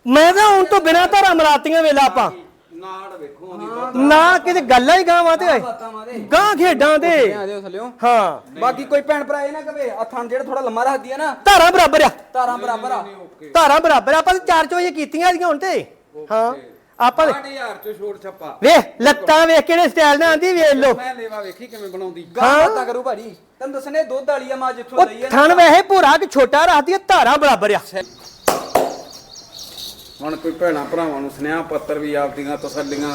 ਮੈਂ ਤਾਂ ਹੁਣ ਤੋਂ ਬਿਨਾਂ ਧਾਰਾ ਮਰਾਤੀਆਂ ਵੇਲਾ ਆਪਾਂ। ਨਾੜ ਵੇਖੋ ਆਉਂਦੀ ਦੁੱਧ ਨਾ ਕਿਤੇ ਗੱਲਾਂ ਹੀ ਗਾਵਾਂ ਤੇ। ਬਾਤਾਂ ਗਾਂ ਖੇਡਾਂ ਤੇ। ਆ ਜਾਓ ਥੱਲਿਓ। ਹਾਂ। ਬਾਕੀ ਕੋਈ ਭੈਣ ਭਰਾ ਇਹ ਨਾ ਕਵੇ ਥਣ ਜਿਹੜਾ ਥੋੜਾ ਲੰਮਾ ਰੱਖਦੀ ਆ ਨਾ। ਧਾਰਾ ਬਰਾਬਰ ਆ। ਤਾਰਾਂ ਬਰਾਬਰ ਆ। ਓਕੇ। ਧਾਰਾ ਬਰਾਬਰ ਆ। ਆਪਾਂ ਤੇ ਚਾਰ ਚੋਈਆਂ ਕੀਤੀਆਂ ਇਹਦੀਆਂ ਹੁਣ ਤੇ। ਹਾਂ। ਆਪਾਂ ਤੇ- 8000 ਚੋਂ ਛੋੜ ਛੱਪਾ। ਵੇਖ ਲੱਤਾਂ ਵੇਖ ਕਿਹੜੇ ਸਟਾਈਲ ਨਾਲ ਆਂਦੀ ਵੇਖ ਲੋ ਮੈਂ ਲੇਵਾ ਵੇਖੀ ਕਿਵੇਂ ਬਣਾਉਂਦੀ। ਗਾਂ ਹਾਂ। ਬਾਤਾਂ ਕਰੂ ਭਾਜੀ। ਤੈਨੂੰ ਦੱਸਣੇ ਦੁੱਧ ਵਾਲੀ ਆ ਮਾਂ ਜਿੱਥੋਂ ਉਹ ਲਈ ਆ ਥਣ ਵੈਸੇ ਭੂਰਾ ਕਿ ਛੋਟਾ ਰੱਖਦੀ ਆ ਧਾਰਾ ਬਰਾਬਰ ਆ। ਹੁਣ ਕੋਈ ਭੈਣਾ ਭਰਾਵਾਂ ਨੂੰ ਸੁਨੇਹਾ ਪੱਤਰ ਵੀ ਆਪਦੀਆਂ ਤਸੱਲੀਆਂ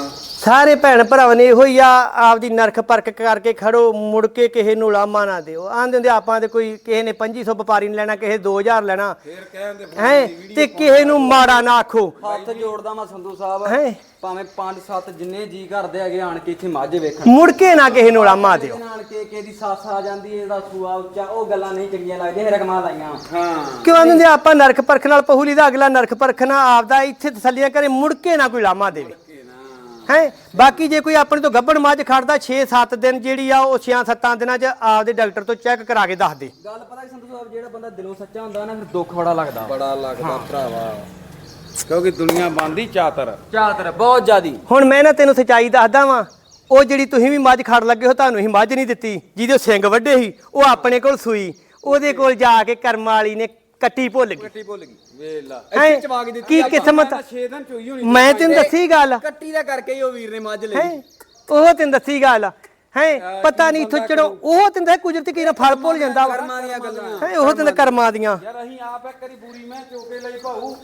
ਸਾਰੇ ਭੈਣ ਭਰਾਵਾਂ ਨੇ ਇਹੋ ਹੀ ਆ ਆਪਦੀ ਨਰਖ ਪਰਖ ਕਰਕੇ ਖੜੋ ਮੁੜ ਕੇ ਕਿਸੇ ਨੂੰ ਲਾਮਾ ਨਾ ਦਿਓ। ਆਂਦੇ ਹੁੰਦੇ ਆਪਾਂ ਤੇ ਕੋਈ ਕਿਸੇ ਨੇ 2500 ਵਪਾਰੀ ਨੇ ਲੈਣਾ ਕਿਸੇ 2000 ਲੈਣਾ। ਫੇਰ ਕਹਿੰਦੇ ਹੈ? ਤੇ ਕਿਸੇ ਨੂੰ ਮਾੜਾ ਨਾ ਆਖੋ। ਹੱਥ ਜੋੜਦਾ ਮੈਂ ਸੰਧੂ ਸਾਹਿਬ। ਹੈਂ? ਭਾਵੇਂ 5-7 ਜਿੰਨੇ ਜੀ ਕਰਦੇ ਹੈਗੇ ਆਣ ਕੇ ਇੱਥੇ ਮਾਝੇ ਵੇਖਣ। ਮੁੜ ਕੇ ਨਾ ਕਿਸੇ ਨੂੰ ਲਾਮਾ ਦਿਓ। ਨਾਲ ਕੇ ਕੇ ਦੀ ਸੱਸ ਆ ਜਾਂਦੀ ਇਹਦਾ ਸੂਆ ਉੱਚਾ ਉਹ ਗੱਲਾਂ ਨਹੀਂ ਚੰਗੀਆਂ ਲੱਗਦੀਆਂ ਇਹ ਰਕਮਾਂ ਲਾਈਆਂ। ਹਾਂ। ਕਿਉਂ ਆਂਦੇ ਆਪਾਂ ਨਰਖ ਪਰਖ ਨਾਲ ਪਹੂਲੀ ਦਾ ਅਗਲਾ ਨਰਖ ਪਰਖ ਨਾਲ ਆਪਦਾ ਇੱਥੇ ਤਸੱਲੀਆਂ ਕਰੇ ਮੁੜ ਕੇ ਨਾ ਕੋਈ ਲਾਮਾ ਦੇਵੇ। ਕਿ ਨਾ। ਹੈ? ਬਾਕੀ ਜੇ ਕੋਈ ਆਪਣੇ ਤੋਂ ਗੱਭਣ ਮੱਝ ਖੜਦਾ 6-7 ਦਿਨ ਜਿਹੜੀ ਆ ਉਹ 6-7 ਦਿਨਾਂ 'ਚ ਆਪਦੇ ਡਾਕਟਰ ਤੋਂ ਚੈੱਕ ਕਰਾ ਕੇ ਦੱਸ ਦੇ। ਗੱਲ ਪਤਾ ਕਿ ਸੰਧੂ ਸਾਹਿਬ ਜਿਹੜਾ ਬੰਦਾ ਦਿਲੋਂ ਸੱਚਾ ਹੁੰਦਾ ਨਾ ਫਿਰ ਦੁੱਖ ਬੜਾ ਲੱਗਦਾ। ਬੜਾ ਲੱਗਦਾ ਭਰਾਵਾ। ਕਿਉਂਕਿ ਦੁਨੀਆ ਬੰਦੀ ਚਾਤਰ। ਚਾਤਰ ਬਹੁਤ ਜ਼ਿਆਦੀ। ਹੁਣ ਮੈਂ ਨਾ ਤੈਨੂੰ ਸਚਾਈ ਦੱਸਦਾ ਵਾਂ ਉਹ ਜਿਹੜੀ ਤੁਸੀਂ ਵੀ ਮੱਝ ਖੜ ਲੱਗੇ ਹੋ ਤੁਹਾਨੂੰ ਹੀ ਮੱਝ ਨਹੀਂ ਦਿੱਤੀ। ਜਿਹਦੇ ਸਿੰਘ ਵੱਡੇ ਸੀ ਉਹ ਆਪਣੇ ਕੋਲ ਸੂਈ। ਉਹਦੇ ਕੋਲ ਜਾ ਕੇ ਕਰਮ ਵਾਲੀ ਨੇ ਕੱਟੀ ਭੁੱਲ ਗਈ। ਕੱਟੀ ਭੁੱਲ ਗਈ। ਵੇਲਾ? ਇੱਥੇ ਚਵਾ ਕੇ ਦਿੱਤੀ ਕੀ। ਕਿਸਮਤ? 6 ਦਿਨ ਚੋਈ ਹੋਣੀ ਮੈਂ ਤੈਨੂੰ ਦੱਸੀ ਗੱਲ। ਕੱਟੀ ਦਾ ਕਰਕੇ ਹੀ ਉਹ ਵੀਰ ਨੇ ਮੱਝ ਲਈ। ਉਹ ਤੈਨੂੰ ਦੱਸੀ ਗੱਲ। ਹੈ? ਪਤਾ ਨਹੀਂ ਇੱਥੋਂ ਚੜੋ ਉਹ ਤੈਨੂੰ ਕੁਦਰਤੀ ਕੀ ਨਾ ਫਲ ਭੁੱਲ ਜਾਂਦਾ ਕਰਮਾਂ ਦੀਆਂ ਗੱਲਾਂ। ਹੈ? ਉਹ ਤੈਨੂੰ ਕਰਮਾਂ ਦੀਆਂ। ਯਾਰ ਅਸੀਂ ਆਪ ਇੱਕ ਵਾਰੀ ਬੂਰੀ ਮੈਂ ਚੋਕੇ ਲਈ ਭਾਊ।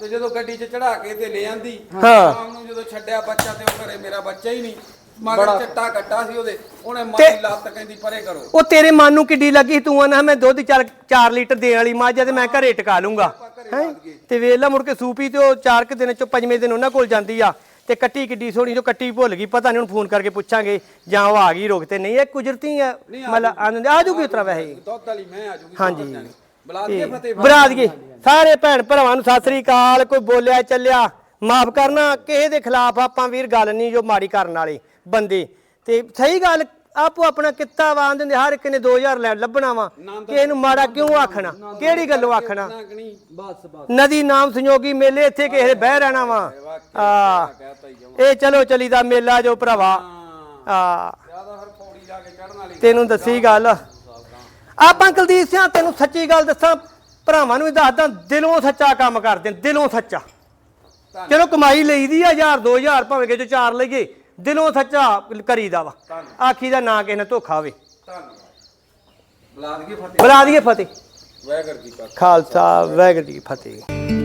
ਤੇ ਜਦੋਂ ਗੱਡੀ 'ਚ ਚੜਾ ਕੇ ਤੇ ਲੈ ਆਂਦੀ। ਹਾਂ। ਸ਼ਾਮ ਨੂੰ ਜਦੋਂ ਛੱਡਿਆ ਬੱਚਾ ਤੇ ਉਹ ਘਰੇ ਮੇਰਾ ਬੱਚਾ ਹੀ ਨਹੀਂ। ਮਗਰ ਚੱਟਾ ਕੱਟਾ ਸੀ ਉਹਦੇ। ਉਹਨੇ ਤੇ- ਮਾਰੀ ਲੱਤ ਕਹਿੰਦੀ ਪਰੇ ਕਰੋ। ਉਹ ਤੇਰੇ ਮਨ ਨੂੰ ਕਿੱਡੀ ਲੱਗੀ? ਤੂੰ ਆਨਾ ਮੈਂ ਦੁੱਧ ਚੱਲ 4 ਲੀਟਰ ਦੇਣ ਵਾਲੀ ਮੱਝ ਆ ਤੇ ਮੈਂ ਘਰੇ ਟਿਕਾ ਲੂੰਗਾ। ਹੈਂ? ਤੇ ਵੇਲਾ ਮੁੜ ਕੇ ਸੂਪੀ ਤੇ ਉਹ 4 ਕਿ ਦਿਨ ਚੋਂ ਪੰਜਵੇਂ ਦਿਨ ਉਹਨਾਂ ਕੋਲ ਜਾਂਦੀ ਆ। ਤੇ ਕੱਟੀ ਕਿੱਡੀ ਸੋਹਣੀ ਜੋ ਕੱਟੀ ਭੁੱਲ ਗਈ ਪਤਾ ਨਹੀਂ ਹੁਣ ਫੋਨ ਕਰਕੇ ਪੁੱਛਾਂਗੇ ਜਾਂ ਉਹ ਆ ਗਈ ਰੁਕ ਤੇ ਨਹੀਂ ਇਹ ਕੁਦਰਤੀ ਆ। ਮਤਲਬ ਆਨੰਦ ਆ ਜੂਗੀ ਉਤਰਾ ਵੈਸੇ। ਦੁੱਧ ਵਾਲੀ ਮੈਂ ਆ ਜੂਗੀ ਹਾਂਜੀ। ਕੇ ਫਤਿਹ ਸਾਰੇ ਭੈਣ ਭਰਾਵਾਂ ਨੂੰ ਸਤਿ ਸ੍ਰੀ ਅਕਾਲ ਕੋਈ ਬੋਲਿਆ ਚੱਲਿਆ। ਮਾਫ ਕਰਨਾ ਕਿਸੇ ਦੇ ਖਿਲਾਫ ਆਪਾਂ ਵੀਰ ਗੱਲ ਨਹੀਂ ਜੋ ਮਾੜੀ ਕਰਨ ਵਾਲੇ ਬੰਦੇ। ਤੇ ਸਹੀ ਗੱਲ ਆਪੋ ਆਪਣਾ ਕਿੱਤਾ ਵਾਂ ਦਿੰਦੇ ਹਰ ਇੱਕ ਨੇ 2000 ਲੈ ਲੱਭਣਾ ਵਾ। ਕਿਸੇ ਨੂੰ ਮਾੜਾ ਕਿਉਂ ਆਖਣਾ? ਕਿਹੜੀ ਗੱਲੋਂ ਆਖਣਾ? ਨਦੀ ਨਾਮ ਸੰਯੋਗੀ ਮੇਲੇ ਇੱਥੇ ਕਿਸੇ ਦੇ ਬਹਿ ਰਹਿਣਾ ਵਾ। ਆ। ਇਹ ਚਲੋ ਚਲੀਦਾ ਮੇਲਾ ਜੋ ਭਰਾਵਾ। ਆ। ਕੇ ਤੈਨੂੰ ਦੱਸੀ ਗੱਲ। ਆਪਾਂ ਕੁਲਦੀਪ ਸਿੰਘ ਤੈਨੂੰ ਸੱਚੀ ਗੱਲ ਦੱਸਾਂ ਭਰਾਵਾਂ ਨੂੰ ਵੀ ਦੱਸਦਾ ਦਿਲੋਂ ਸੱਚਾ ਕੰਮ ਕਰਦੇ ਦਿਲੋਂ ਸੱਚਾ। ਚਲੋ ਕਮਾਈ ਲਈਦੀ ਆ 1000 2000 ਭਾਵੇਂ ਕਿ ਜੋ ਚਾਰ ਲਈਏ ਦਿਲੋਂ ਸੱਚਾ ਕਰੀਦਾ ਵਾ। ਆਖੀ ਦਾ ਨਾ ਕਿਸੇ ਨੇ ਧੋਖਾ ਹੋਵੇ। ਧੰਨਵਾਦ ਬੁਲਾ ਦਈਏ ਫਤਿਹ। ਵੈਗਰ ਜੀ ਕਾ ਖਾਲਸਾ। ਵਾਹਿਗੁਰੂ ਜੀ ਫਤਿਹ।